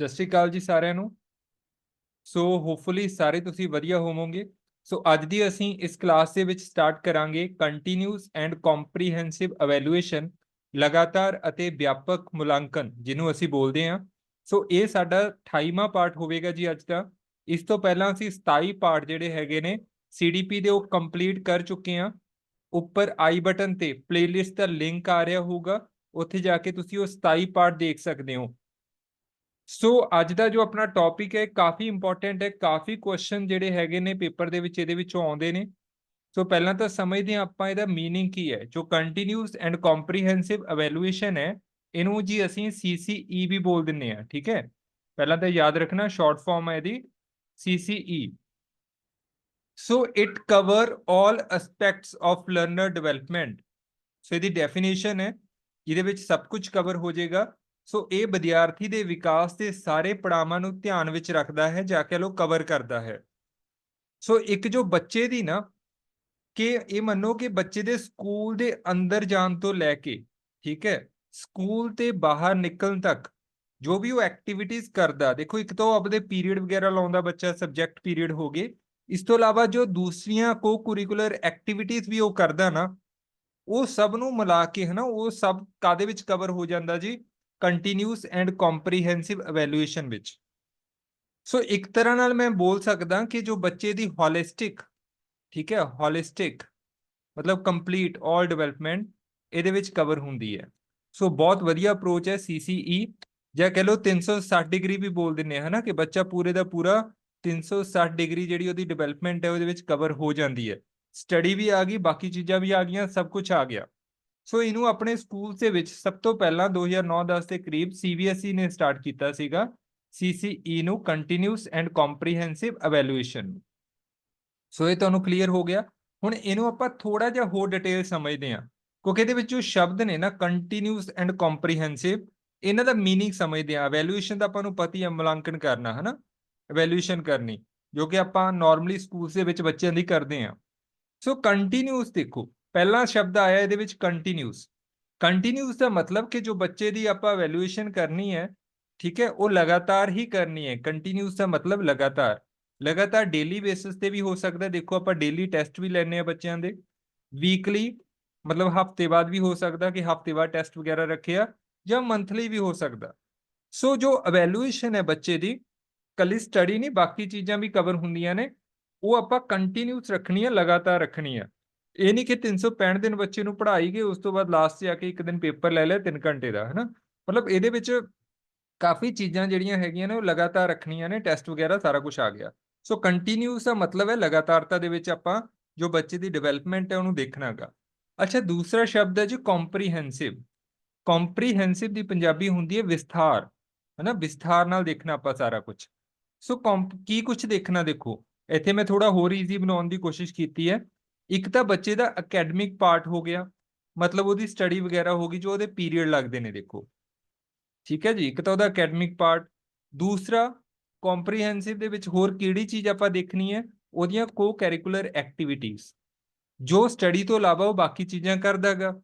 ਸਤਿ ਸ਼੍ਰੀ ਅਕਾਲ ਜੀ ਸਾਰਿਆਂ ਨੂੰ। ਸੋ ਹੋਪਫੁਲੀ ਸਾਰੇ ਤੁਸੀਂ ਵਧੀਆ ਹੋਵੋਗੇ। ਸੋ ਅੱਜ ਦੀ ਅਸੀਂ ਇਸ ਕਲਾਸ ਦੇ ਵਿੱਚ ਸਟਾਰਟ ਕਰਾਂਗੇ ਕੰਟੀਨਿਊਸ ਐਂਡ ਕੰਪਰੀਹੈਂਸਿਵ ਇਵੈਲੂਏਸ਼ਨ ਲਗਾਤਾਰ ਅਤੇ ਵਿਆਪਕ ਮੁਲਾਂਕਣ, ਜਿਹਨੂੰ ਅਸੀਂ ਬੋਲਦੇ ਹਾਂ। ਸੋ ਇਹ ਸਾਡਾ 28ਵਾਂ ਪਾਰਟ ਹੋਵੇਗਾ ਜੀ ਅੱਜ ਦਾ। ਇਸ ਤੋਂ ਪਹਿਲਾਂ ਅਸੀਂ 27 ਪਾਰਟ ਜਿਹੜੇ ਹੈਗੇ ਨੇ ਸੀਡੀਪੀ ਦੇ ਉਹ ਕੰਪਲੀਟ ਕਰ ਚੁੱਕੇ ਹਾਂ। ਉੱਪਰ ਆਈ ਬਟਨ ਤੇ ਪਲੇਲਿਸਟ ਦਾ ਲਿੰਕ ਆ ਰਿਹਾ ਹੋਊਗਾ। ਉੱਥੇ ਜਾ ਕੇ ਤੁਸੀਂ ਉਹ 27 ਪਾਰਟ ਦੇਖ ਸਕਦੇ ਹੋ। ਸੋ ਅੱਜ ਦਾ ਜੋ ਆਪਣਾ ਟੌਪਿਕ ਹੈ ਕਾਫੀ ਇੰਪੋਰਟੈਂਟ ਹੈ ਕਾਫੀ ਕੁਐਸਚਨ ਜਿਹੜੇ ਹੈਗੇ ਨੇ ਪੇਪਰ ਦੇ ਵਿੱਚ ਇਹਦੇ ਵਿੱਚੋਂ ਆਉਂਦੇ ਨੇ ਸੋ ਪਹਿਲਾਂ ਤਾਂ ਸਮਝਦੇ ਹਾਂ ਆਪਾਂ ਇਹਦਾ मीनिंग ਕੀ ਹੈ ਜੋ ਕੰਟੀਨਿਊਸ ਐਂਡ ਕੰਪਰੀਹੈਂਸਿਵ ਇਵੈਲੂਏਸ਼ਨ ਹੈ ਇਹਨੂੰ ਜੀ ਅਸੀਂ CCE ਵੀ ਬੋਲ ਦਿੰਨੇ ਆ ਠੀਕ ਹੈ ਪਹਿਲਾਂ ਤਾਂ ਯਾਦ ਰੱਖਣਾ ਸ਼ਾਰਟ ਫਾਰਮ ਹੈ ਇਹਦੀ CCE so it cover all aspects of learner development so ਇਹਦੀ ਡੈਫੀਨੇਸ਼ਨ ਹੈ ਜਿਹਦੇ ਵਿੱਚ ਸਭ ਕੁਝ ਕਵਰ ਹੋ ਜਾਏਗਾ ਸੋ ਇਹ ਵਿਦਿਆਰਥੀ ਦੇ ਵਿਕਾਸ ਦੇ ਸਾਰੇ ਪੜਾਵਾਂ ਨੂੰ ਧਿਆਨ ਵਿੱਚ ਰੱਖਦਾ ਹੈ, ਜਾ ਕੇ ਲੋ ਕਵਰ ਕਰਦਾ ਹੈ। ਸੋ ਇੱਕ ਜੋ ਬੱਚੇ ਦੀ ਨਾ, ਕਿ ਇਹ ਮੰਨੋ ਕਿ ਬੱਚੇ ਦੇ ਸਕੂਲ ਦੇ ਅੰਦਰ ਜਾਣ ਤੋਂ ਲੈ ਕੇ, ਠੀਕ ਹੈ, ਸਕੂਲ ਤੇ ਬਾਹਰ ਨਿਕਲਣ ਤੱਕ ਜੋ ਵੀ ਉਹ ਐਕਟੀਵਿਟੀਜ਼ ਕਰਦਾ, ਦੇਖੋ ਇੱਕ ਤਾਂ ਉਹ ਆਪਦੇ ਪੀਰੀਅਡ ਵਗੈਰਾ ਲਾਉਂਦਾ ਬੱਚਾ ਸਬਜੈਕਟ ਪੀਰੀਅਡ ਹੋ ਗਏ, ਇਸ ਤੋਂ ਇਲਾਵਾ ਜੋ ਦੂਸਰੀਆਂ ਕੋ ਕੁਰਿਕੂਲਰ ਐਕਟੀਵਿਟੀਜ਼ ਵੀ ਉਹ ਕਰਦਾ ਨਾ, ਉਹ ਸਭ ਨੂੰ ਮਿਲਾ ਕੇ ਹਨਾ, ਉਹ ਸਭ ਕਾਦੇ ਵਿੱਚ ਕਵਰ ਹੋ ਜਾਂਦਾ ਜੀ? ਕੰਟੀਨਿਊਸ ਐਂਡ ਕੰਪਰੀਹੈਂਸਿਵ ਇਵੈਲੂਏਸ਼ਨ ਵਿੱਚ। ਸੋ ਇੱਕ ਤਰ੍ਹਾਂ ਨਾਲ ਮੈਂ ਬੋਲ ਸਕਦਾ ਕਿ ਜੋ ਬੱਚੇ ਦੀ ਹੋਲਿਸਟਿਕ ਠੀਕ ਹੈ ਹੋਲਿਸਟਿਕ ਮਤਲਬ ਕੰਪਲੀਟ ਆਲ ਡਿਵੈਲਪਮੈਂਟ ਇਹਦੇ ਵਿੱਚ ਕਵਰ ਹੁੰਦੀ ਹੈ। ਸੋ ਬਹੁਤ ਵਧੀਆ ਅਪਰੋਚ ਹੈ CCE ਜਾਂ ਕਹ ਲਓ 360 ਡਿਗਰੀ ਵੀ ਬੋਲ ਦਿੰਨੇ ਆ ਹਨਾ ਕਿ ਬੱਚਾ ਪੂਰੇ ਦਾ ਪੂਰਾ 360 ਡਿਗਰੀ ਜਿਹੜੀ ਉਹਦੀ ਡਿਵੈਲਪਮੈਂਟ ਹੈ, ਉਹਦੇ ਵਿੱਚ ਕਵਰ ਹੋ ਜਾਂਦੀ ਹੈ। ਸਟੱਡੀ ਵੀ ਆ ਗਈ, ਬਾਕੀ ਚੀਜ਼ਾਂ ਵੀ ਆ ਗਈਆਂ, ਸਭ ਕੁਝ ਆ ਗਿਆ। ਸੋ ਇਹਨੂੰ ਆਪਣੇ ਸਕੂਲ ਦੇ ਵਿੱਚ ਸਭ ਤੋਂ ਪਹਿਲਾਂ 2009-10 ਦੇ ਕਰੀਬ CBSE ਨੇ ਸਟਾਰਟ ਕੀਤਾ ਸੀਗਾ CCE ਨੂੰ continuous and comprehensive evaluation so ਇਹ ਤੁਹਾਨੂੰ ਕਲੀਅਰ ਹੋ ਗਿਆ ਹੁਣ ਇਹਨੂੰ ਆਪਾਂ ਥੋੜਾ ਜਿਹਾ ਹੋਰ ਡਿਟੇਲ ਸਮਝਦੇ ਹਾਂ ਕਿਉਂਕਿ ਇਹਦੇ ਵਿੱਚ ਜੋ ਸ਼ਬਦ ਨੇ ਨਾ ਕੰਟੀਨਿਊਸ ਐਂਡ ਕੰਪਰੀਹੈਂਸਿਵ ਇਹਨਾਂ ਦਾ मीनिंग ਸਮਝਦੇ ਹਾਂ ਇਵੈਲੂਏਸ਼ਨ ਦਾ ਆਪਾਂ ਨੂੰ ਪਤਾ ਹੀ ਹੈ ਮੁਲਾਂਕਣ ਕਰਨਾ ਹਨਾ ਇਵੈਲੂਏਸ਼ਨ ਕਰਨੀ ਜੋ ਕਿ ਆਪਾਂ ਨਾਰਮਲੀ ਸਕੂਲ ਦੇ ਵਿੱਚ ਬੱਚਿਆਂ ਦੀ ਕਰਦੇ ਹਾਂ ਸੋ ਕੰਟੀਨਿਊਸ ਦੇਖੋ ਪਹਿਲਾ ਸ਼ਬਦ ਆਇਆ ਇਹਦੇ ਵਿੱਚ ਕੰਟੀਨਿਊਸ ਕੰਟੀਨਿਊਸ ਦਾ ਮਤਲਬ ਕਿ ਜੋ ਬੱਚੇ ਦੀ ਆਪਾਂ ਇਵੈਲੂਏਸ਼ਨ ਕਰਨੀ ਹੈ, ਠੀਕ ਹੈ, ਉਹ ਲਗਾਤਾਰ ਹੀ ਕਰਨੀ ਹੈ। ਕੰਟੀਨਿਊਸ ਦਾ ਮਤਲਬ ਲਗਾਤਾਰ। ਲਗਾਤਾਰ ਡੇਲੀ ਬੇਸਿਸ ਤੇ ਵੀ ਹੋ ਸਕਦਾ ਦੇਖੋ ਆਪਾਂ ਡੇਲੀ ਟੈਸਟ ਵੀ ਲੈਣੇ ਆ ਬੱਚਿਆਂ ਦੇ। ਵੀਕਲੀ ਮਤਲਬ ਹਫ਼ਤੇ ਬਾਅਦ ਵੀ ਹੋ ਸਕਦਾ ਕਿ ਹਫ਼ਤੇ ਬਾਅਦ ਟੈਸਟ ਵਗੈਰਾ ਰੱਖਿਆ ਜਾਂ ਮੰਥਲੀ ਵੀ ਹੋ ਸਕਦਾ। ਸੋ ਜੋ ਅਵੈਲੂਏਸ਼ਨ ਹੈ ਬੱਚੇ ਦੀ, ਕੱਲੀ ਸਟੱਡੀ ਨਹੀਂ, ਬਾਕੀ ਚੀਜ਼ਾਂ ਵੀ ਕਵਰ ਹੁੰਦੀਆਂ ਨੇ, ਉਹ ਆਪਾਂ ਕੰਟੀਨਿਊਸ ਰੱਖਣੀ ਹੈ ਲਗਾਤਾਰ ਰੱਖਣੀ ਹੈ ਇਹ ਨਹੀਂ ਕਿ 365 ਦਿਨ ਬੱਚੇ ਨੂੰ ਪੜ੍ਹਾਈ ਗਏ ਉਸ ਤੋਂ ਬਾਅਦ ਲਾਸਟ 'ਚ ਆ ਕੇ ਇੱਕ ਦਿਨ ਪੇਪਰ ਲੈ ਲਿਆ 3 ਘੰਟੇ ਦਾ, ਹੈਨਾ? ਮਤਲਬ ਇਹਦੇ ਵਿੱਚ ਕਾਫੀ ਚੀਜ਼ਾਂ ਜਿਹੜੀਆਂ ਹੈਗੀਆਂ ਨੇ, ਉਹ ਲਗਾਤਾਰ ਰੱਖਣੀਆਂ ਨੇ ਟੈਸਟ ਵਗੈਰਾ ਸਾਰਾ ਕੁਝ ਆ ਗਿਆ। ਸੋ ਕੰਟੀਨਿਊਸ ਦਾ ਮਤਲਬ ਹੈ ਲਗਾਤਾਰਤਾ ਦੇ ਵਿੱਚ ਆਪਾਂ ਜੋ ਬੱਚੇ ਦੀ ਡਿਵੈਲਪਮੈਂਟ ਹੈ, ਉਹਨੂੰ ਦੇਖਣਾਗਾ ਅੱਛਾ, ਦੂਸਰਾ ਸ਼ਬਦ ਹੈ ਜੀ ਕੰਪਰੀਹੈਂਸਿਵ ਕੰਪਰੀਹੈਂਸਿਵ ਦੀ ਪੰਜਾਬੀ ਹੁੰਦੀ ਹੈ ਵਿਸਥਾਰ, ਹੈਨਾ? ਵਿਸਥਾਰ ਨਾਲ ਦੇਖਣਾ ਆਪਾਂ ਸਾਰਾ ਕੁਝ ਸੋ ਕੀ ਕੁਝ ਦੇਖਣਾ ਦੇਖੋ? ਇੱਥੇ ਮੈਂ ਥੋੜਾ ਹੋਰ ਈਜ਼ੀ ਬਣਾਉਣ ਦੀ ਕੋਸ਼ਿਸ਼ ਕੀਤੀ ਹੈ। ਇੱਕ ਤਾਂ ਬੱਚੇ ਦਾ ਅਕੈਡਮਿਕ ਪਾਰਟ ਹੋ ਗਿਆ, ਮਤਲਬ ਉਹਦੀ ਸਟੱਡੀ ਵਗੈਰਾ ਹੋ ਗਈ, ਜੋ ਉਹਦੇ ਪੀਰੀਅਡ ਲੱਗਦੇ ਨੇ, ਦੇਖੋ। ਠੀਕ ਹੈ ਜੀ? ਇੱਕ ਤਾਂ ਉਹਦਾ ਅਕੈਡਮਿਕ ਪਾਰਟ ਦੂਸਰਾ ਕੰਪਰੀਹੈਂਸਿਵ ਦੇ ਵਿੱਚ ਹੋਰ ਕਿਹੜੀ ਚੀਜ਼ ਆਪਾਂ ਦੇਖਣੀ ਹੈ? ਉਹਦੀਆਂ ਕੋ ਕਰਿਕੂਲਰ ਐਕਟੀਵਿਟੀਜ਼ ਜੋ ਸਟੱਡੀ ਤੋਂ ਇਲਾਵਾ ਉਹ ਬਾਕੀ ਚੀਜ਼ਾਂ ਕਰਦਾਗਾ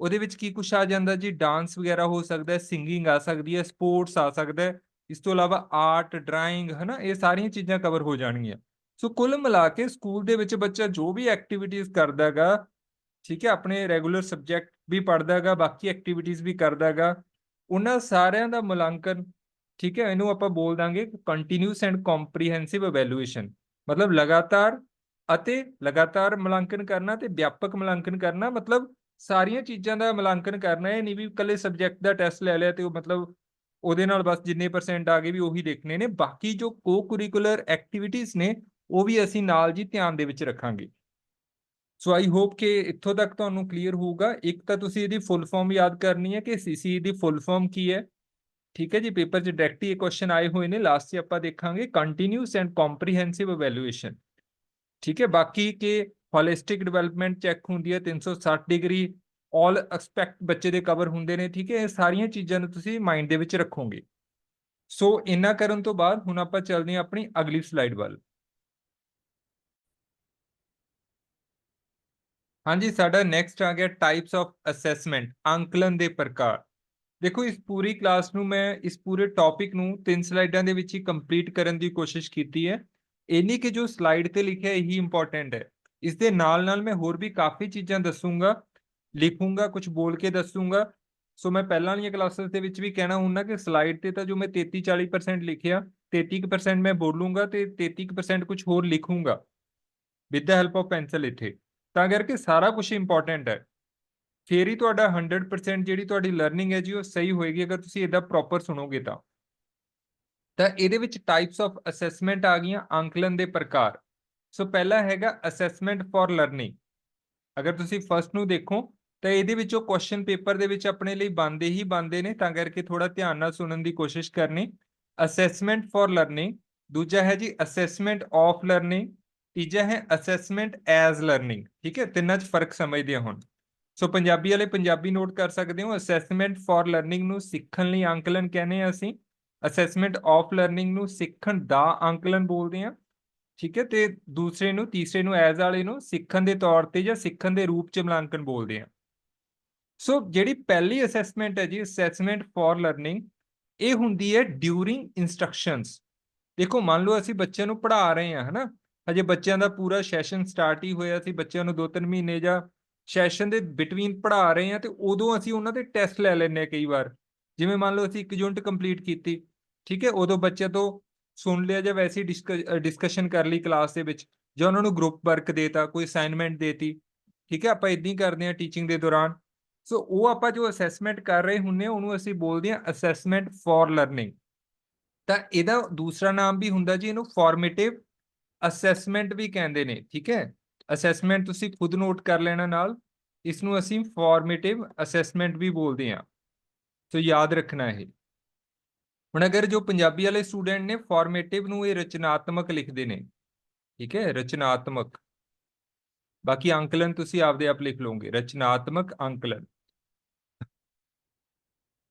ਉਹਦੇ ਵਿੱਚ ਕੀ ਕੁਝ ਆ ਜਾਂਦਾ ਜੀ? ਡਾਂਸ ਵਗੈਰਾ ਹੋ ਸਕਦਾ ਹੈ ਸਿੰਗਿੰਗ ਆ ਸਕਦੀ ਹੈ ਸਪੋਰਟਸ ਆ ਸਕਦਾ ਹੈ। ਇਸ ਤੋਂ ਇਲਾਵਾ ਆਰਟ ਡਰਾਇੰਗ ਹਨਾ? ਇਹ ਸਾਰੀਆਂ ਚੀਜ਼ਾਂ ਕਵਰ ਹੋ ਜਾਣਗੀਆਂ। ਸੋ ਕੁੱਲ ਮਿਲਾ ਕੇ ਸਕੂਲ ਦੇ ਵਿੱਚ ਬੱਚਾ ਜੋ ਵੀ ਐਕਟੀਵਿਟੀਜ਼ ਕਰਦਾਗਾ ਠੀਕ ਹੈ, ਆਪਣੇ ਰੈਗੂਲਰ ਸਬਜੈਕਟ ਵੀ ਪੜਦਾਗਾ ਬਾਕੀ ਐਕਟੀਵਿਟੀਜ਼ ਵੀ ਕਰਦਾਗਾ ਉਹਨਾਂ ਸਾਰਿਆਂ ਦਾ ਮੁਲਾਂਕਣ, ਠੀਕ ਹੈ, ਇਹਨੂੰ ਆਪਾਂ ਬੋਲ ਦਾਂਗੇ ਕੰਟੀਨਿਊਸ ਐਂਡ ਕੰਪਰੀਹੈਂਸਿਵ ਇਵੈਲੂਏਸ਼ਨ ਮਤਲਬ ਲਗਾਤਾਰ ਅਤੇ ਲਗਾਤਾਰ ਮੁਲਾਂਕਣ ਕਰਨਾ ਤੇ ਵਿਆਪਕ ਮੁਲਾਂਕਣ ਕਰਨਾ, ਮਤਲਬ ਸਾਰੀਆਂ ਚੀਜ਼ਾਂ ਦਾ ਮੁਲਾਂਕਣ ਕਰਨਾ, ਇਹ ਨਹੀਂ ਵੀ ਇਕੱਲੇ ਸਬਜੈਕਟ ਦਾ ਟੈਸਟ ਲੈ ਲਿਆ ਤੇ ਉਹ ਮਤਲਬ ਉਹਦੇ ਨਾਲ ਬਸ ਜਿੰਨੇ ਪਰਸੈਂਟ ਆ ਗਏ ਵੀ ਉਹੀ ਦੇਖਣੇ ਨੇ, ਬਾਕੀ ਜੋ ਕੋ ਕੁਰਿਕੂਲਰ ਐਕਟੀਵਿਟੀਜ਼ ਨੇ ਉਹ ਵੀ ਅਸੀਂ ਨਾਲ ਜੀ ਧਿਆਨ ਦੇ ਵਿੱਚ ਰੱਖਾਂਗੇ। ਸੋ ਆਈ ਹੋਪ ਕਿ ਇੱਥੋਂ ਤੱਕ ਤੁਹਾਨੂੰ ਕਲੀਅਰ ਹੋਊਗਾ। ਇੱਕ ਤਾਂ ਤੁਸੀਂ ਇਹਦੀ ਫੁੱਲ ਫਾਰਮ ਯਾਦ ਕਰਨੀ ਹੈ ਕਿ ਸੀਸੀ ਦੀ ਫੁੱਲ ਫਾਰਮ ਕੀ ਹੈ। ਠੀਕ ਹੈ ਜੀ, ਪੇਪਰ 'ਚ ਡਾਇਰੈਕਟ ਹੀ ਇਹ ਕੁਐਸਚਨ ਆਏ ਹੋਏ ਨੇ। ਲਾਸਟ 'ਚ ਆਪਾਂ ਦੇਖਾਂਗੇ ਕੰਟੀਨਿਊਸ ਐਂਡ ਕੰਪਰੀਹੈਂਸਿਵ ਇਵੈਲੂਏਸ਼ਨ ਠੀਕ ਹੈ, ਬਾਕੀ ਕਿ ਹੋਲਿਸਟਿਕ ਡਿਵੈਲਪਮੈਂਟ ਚੈੱਕ ਹੁੰਦੀ ਹੈ 360 ਡਿਗਰੀ ਆਲ ਐਸਪੈਕਟ ਬੱਚੇ ਦੇ ਕਵਰ ਹੁੰਦੇ ਨੇ। ਠੀਕ ਹੈ, ਇਹ ਸਾਰੀਆਂ ਚੀਜ਼ਾਂ ਨੂੰ ਤੁਸੀਂ ਮਾਈਂਡ ਦੇ ਵਿੱਚ ਰੱਖੋਗੇ। ਸੋ ਇੰਨਾ ਕਰਨ ਤੋਂ ਬਾਅਦ ਹੁਣ ਆਪਾਂ ਚੱਲਦੇ ਹਾਂ ਆਪਣੀ ਅਗਲੀ ਸਲਾਈਡ ਵੱਲ। ਹਾਂਜੀ, ਸਾਡਾ ਨੈਕਸਟ ਆ ਗਿਆ ਟਾਈਪਸ ਆਫ ਅਸੈਸਮੈਂਟ ਅੰਕਲਨ ਦੇ ਪ੍ਰਕਾਰ। ਦੇਖੋ, ਇਸ ਪੂਰੀ ਕਲਾਸ ਨੂੰ ਮੈਂ, ਇਸ ਪੂਰੇ ਟੌਪਿਕ ਨੂੰ ਤਿੰਨ ਸਲਾਈਡਾਂ ਦੇ ਵਿੱਚ ਹੀ ਕੰਪਲੀਟ ਕਰਨ ਦੀ ਕੋਸ਼ਿਸ਼ ਕੀਤੀ ਹੈ। ਇੰਨੀ ਕਿ ਜੋ ਸਲਾਈਡ ਤੇ ਲਿਖਿਆ ਇਹੀ ਇੰਪੋਰਟੈਂਟ ਹੈ। ਇਸ ਦੇ ਨਾਲ ਨਾਲ ਮੈਂ ਹੋਰ ਵੀ ਕਾਫੀ ਚੀਜ਼ਾਂ ਦੱਸੂਗਾ, ਲਿਖੂੰਗਾ ਕੁਝ ਬੋਲ ਕੇ ਦੱਸੂਗਾ। ਸੋ ਮੈਂ ਪਹਿਲਾਂ ਵਾਲੀਆਂ ਕਲਾਸਿਸ ਦੇ ਵਿੱਚ ਵੀ ਕਹਿਣਾ ਹੁੰਦਾ ਕਿ ਸਲਾਈਡ ਤੇ ਤਾਂ ਜੋ ਮੈਂ 33 40% ਲਿਖਿਆ 33% ਮੈਂ ਬੋਲੂੰਗਾ ਤੇ 33% ਕੁਝ ਹੋਰ ਲਿਖੂੰਗਾ। With the help of pencil ਇੱਥੇ। ਤਾਂ ਕਰਕੇ ਸਾਰਾ ਕੁਝ ਇੰਪੋਰਟੈਂਟ ਹੈ। ਫੇਰ ਹੀ ਤੁਹਾਡਾ 100% ਜਿਹੜੀ ਤੁਹਾਡੀ ਲਰਨਿੰਗ ਹੈ ਜੀ, ਉਹ ਸਹੀ ਹੋਏਗੀ, ਅਗਰ ਤੁਸੀਂ ਇਹਦਾ ਪ੍ਰੋਪਰ ਸੁਣੋਗੇ ਤਾਂ। ਤਾਂ ਇਹਦੇ ਵਿੱਚ ਟਾਈਪਸ ਆਫ ਅਸੈਸਮੈਂਟ ਆ ਗਈਆਂ, ਅੰਕਲਨ ਦੇ ਪ੍ਰਕਾਰ। ਸੋ ਪਹਿਲਾ ਹੈਗਾ ਅਸੈਸਮੈਂਟ ਫॉर ਲਰਨਿੰਗ ਅਗਰ ਤੁਸੀਂ ਫਸਟ ਨੂੰ ਦੇਖੋ, ਤਾਂ ਇਹਦੇ ਵਿੱਚ ਉਹ ਕੁਐਸਚਨ ਪੇਪਰ ਦੇ ਵਿੱਚ ਆਪਣੇ ਲਈ ਬੰਦੇ ਹੀ ਬੰਦੇ ਨੇ, ਤਾਂ ਕਰਕੇ ਥੋੜਾ ਧਿਆਨ ਨਾਲ ਸੁਣਨ ਦੀ ਕੋਸ਼ਿਸ਼ ਕਰਨੀ। ਅਸੈਸਮੈਂਟ ਫॉर ਲਰਨਿੰਗ ਦੂਜਾ ਹੈ ਜੀ ਅਸੈਸਮੈਂਟ ਆਫ ਲਰਨਿੰਗ ਤੀਜਾ ਹੈ ਅਸੈਸਮੈਂਟ ਐਜ਼ ਲਰਨਿੰਗ ਠੀਕ ਹੈ, ਤਿੰਨਾਂ 'ਚ ਫ਼ਰਕ ਸਮਝਦੇ ਹਾਂ ਹੁਣ। ਸੋ ਪੰਜਾਬੀ ਵਾਲੇ ਪੰਜਾਬੀ ਨੋਟ ਕਰ ਸਕਦੇ ਹੋ ਅਸੈਸਮੈਂਟ ਫॉर ਲਰਨਿੰਗ ਨੂੰ ਸਿੱਖਣ ਲਈ ਅੰਕਲਨ ਕਹਿੰਦੇ ਆ ਅਸੀਂ। ਅਸੈਸਮੈਂਟ ਆਫ ਲਰਨਿੰਗ ਨੂੰ ਸਿੱਖਣ ਦਾ ਅੰਕਲਨ ਬੋਲਦੇ ਆ ਠੀਕ ਹੈ, ਤੇ ਦੂਸਰੇ ਨੂੰ, ਤੀਸਰੇ ਨੂੰ ਐਜ਼ ਵਾਲੇ ਨੂੰ ਸਿੱਖਣ ਦੇ ਤੌਰ ਤੇ ਜਾਂ ਸਿੱਖਣ ਦੇ ਰੂਪ ਚ ਮੁਲਾਂਕਣ ਬੋਲਦੇ ਆ ਸੋ ਜਿਹੜੀ ਪਹਿਲੀ ਅਸੈਸਮੈਂਟ ਹੈ ਜੀ ਅਸੈਸਮੈਂਟ ਫॉर ਲਰਨਿੰਗ ਇਹ ਹੁੰਦੀ ਹੈ ਡਿਊਰਿੰਗ ਇਨਸਟਰਕਸ਼ਨਸ ਦੇਖੋ, ਮੰਨ ਲਓ ਅਸੀਂ ਬੱਚਿਆਂ ਨੂੰ ਪੜ੍ਹਾ ਰਹੇ ਹਾਂ, ਹਨਾ ਹਜੇ ਬੱਚਿਆਂ ਦਾ ਪੂਰਾ ਸੈਸ਼ਨ ਸਟਾਰਟ ਹੀ ਹੋਇਆ ਸੀ, ਬੱਚਿਆਂ ਨੂੰ 2-3 ਮਹੀਨੇ ਜਾਂ ਸੈਸ਼ਨ ਦੇ ਬਿਟਵੀਨ ਪੜ੍ਹਾ ਰਹੇ ਹਾਂ ਤੇ ਉਦੋਂ ਅਸੀਂ ਉਹਨਾਂ ਦੇ ਟੈਸਟ ਲੈ ਲੈਂਦੇ ਹਾਂ ਕਈ ਵਾਰ। ਜਿਵੇਂ ਮੰਨ ਲਓ ਅਸੀਂ ਇੱਕ ਯੂਨਿਟ ਕੰਪਲੀਟ ਕੀਤੀ, ਠੀਕ ਹੈ? ਉਦੋਂ ਬੱਚਿਆਂ ਤੋਂ ਸੁਣ ਲਿਆ ਜਾਂ ਵੈਸੇ ਡਿਸਕਸ਼ਨ ਕਰ ਲਈ ਕਲਾਸ ਦੇ ਵਿੱਚ ਜਾਂ ਉਹਨਾਂ ਨੂੰ ਗਰੁੱਪ ਵਰਕ ਦੇਤਾ, ਕੋਈ ਅਸਾਈਨਮੈਂਟ ਦੇਤੀ, ਠੀਕ ਹੈ? ਆਪਾਂ ਇਦਾਂ ਹੀ ਕਰਦੇ ਹਾਂ ਟੀਚਿੰਗ ਦੇ ਦੌਰਾਨ। ਸੋ ਉਹ ਆਪਾਂ ਜੋ ਅਸੈਸਮੈਂਟ ਕਰ ਰਹੇ ਹੁੰਨੇ ਆ ਉਹਨੂੰ ਅਸੀਂ ਬੋਲਦੇ ਹਾਂ ਅਸੈਸਮੈਂਟ ਫॉर ਲਰਨਿੰਗ ਤਾਂ ਇਹਦਾ ਦੂਸਰਾ ਨਾਮ ਵੀ ਹੁੰਦਾ ਜੀ, ਇਹਨੂੰ ਫਾਰਮੇਟਿਵ ਅਸੈਸਮੈਂਟ ਵੀ ਕਹਿੰਦੇ ਨੇ, ਠੀਕ ਹੈ? ਅਸੈਸਮੈਂਟ ਤੁਸੀਂ ਖੁਦ ਨੋਟ ਕਰ ਲੈਣਾ ਨਾਲ ਇਸ ਨੂੰ ਅਸੀਂ ਫਾਰਮੇਟਿਵ ਅਸੈਸਮੈਂਟ ਵੀ ਬੋਲਦੇ ਹਾਂ। ਸੋ ਯਾਦ ਰੱਖਣਾ ਇਹ। ਹੁਣ ਅਗਰ ਜੋ ਪੰਜਾਬੀ ਵਾਲੇ ਸਟੂਡੈਂਟ ਨੇ ਫਾਰਮੇਟਿਵ ਨੂੰ ਇਹ ਰਚਨਾਤਮਕ ਲਿਖਦੇ ਨੇ, ਠੀਕ ਹੈ? ਰਚਨਾਤਮਕ। ਬਾਕੀ ਅੰਕਲਨ ਤੁਸੀਂ ਆਪਦੇ ਆਪ ਲਿਖ ਲਓਗੇ, ਰਚਨਾਤਮਕ ਅੰਕਲਨ।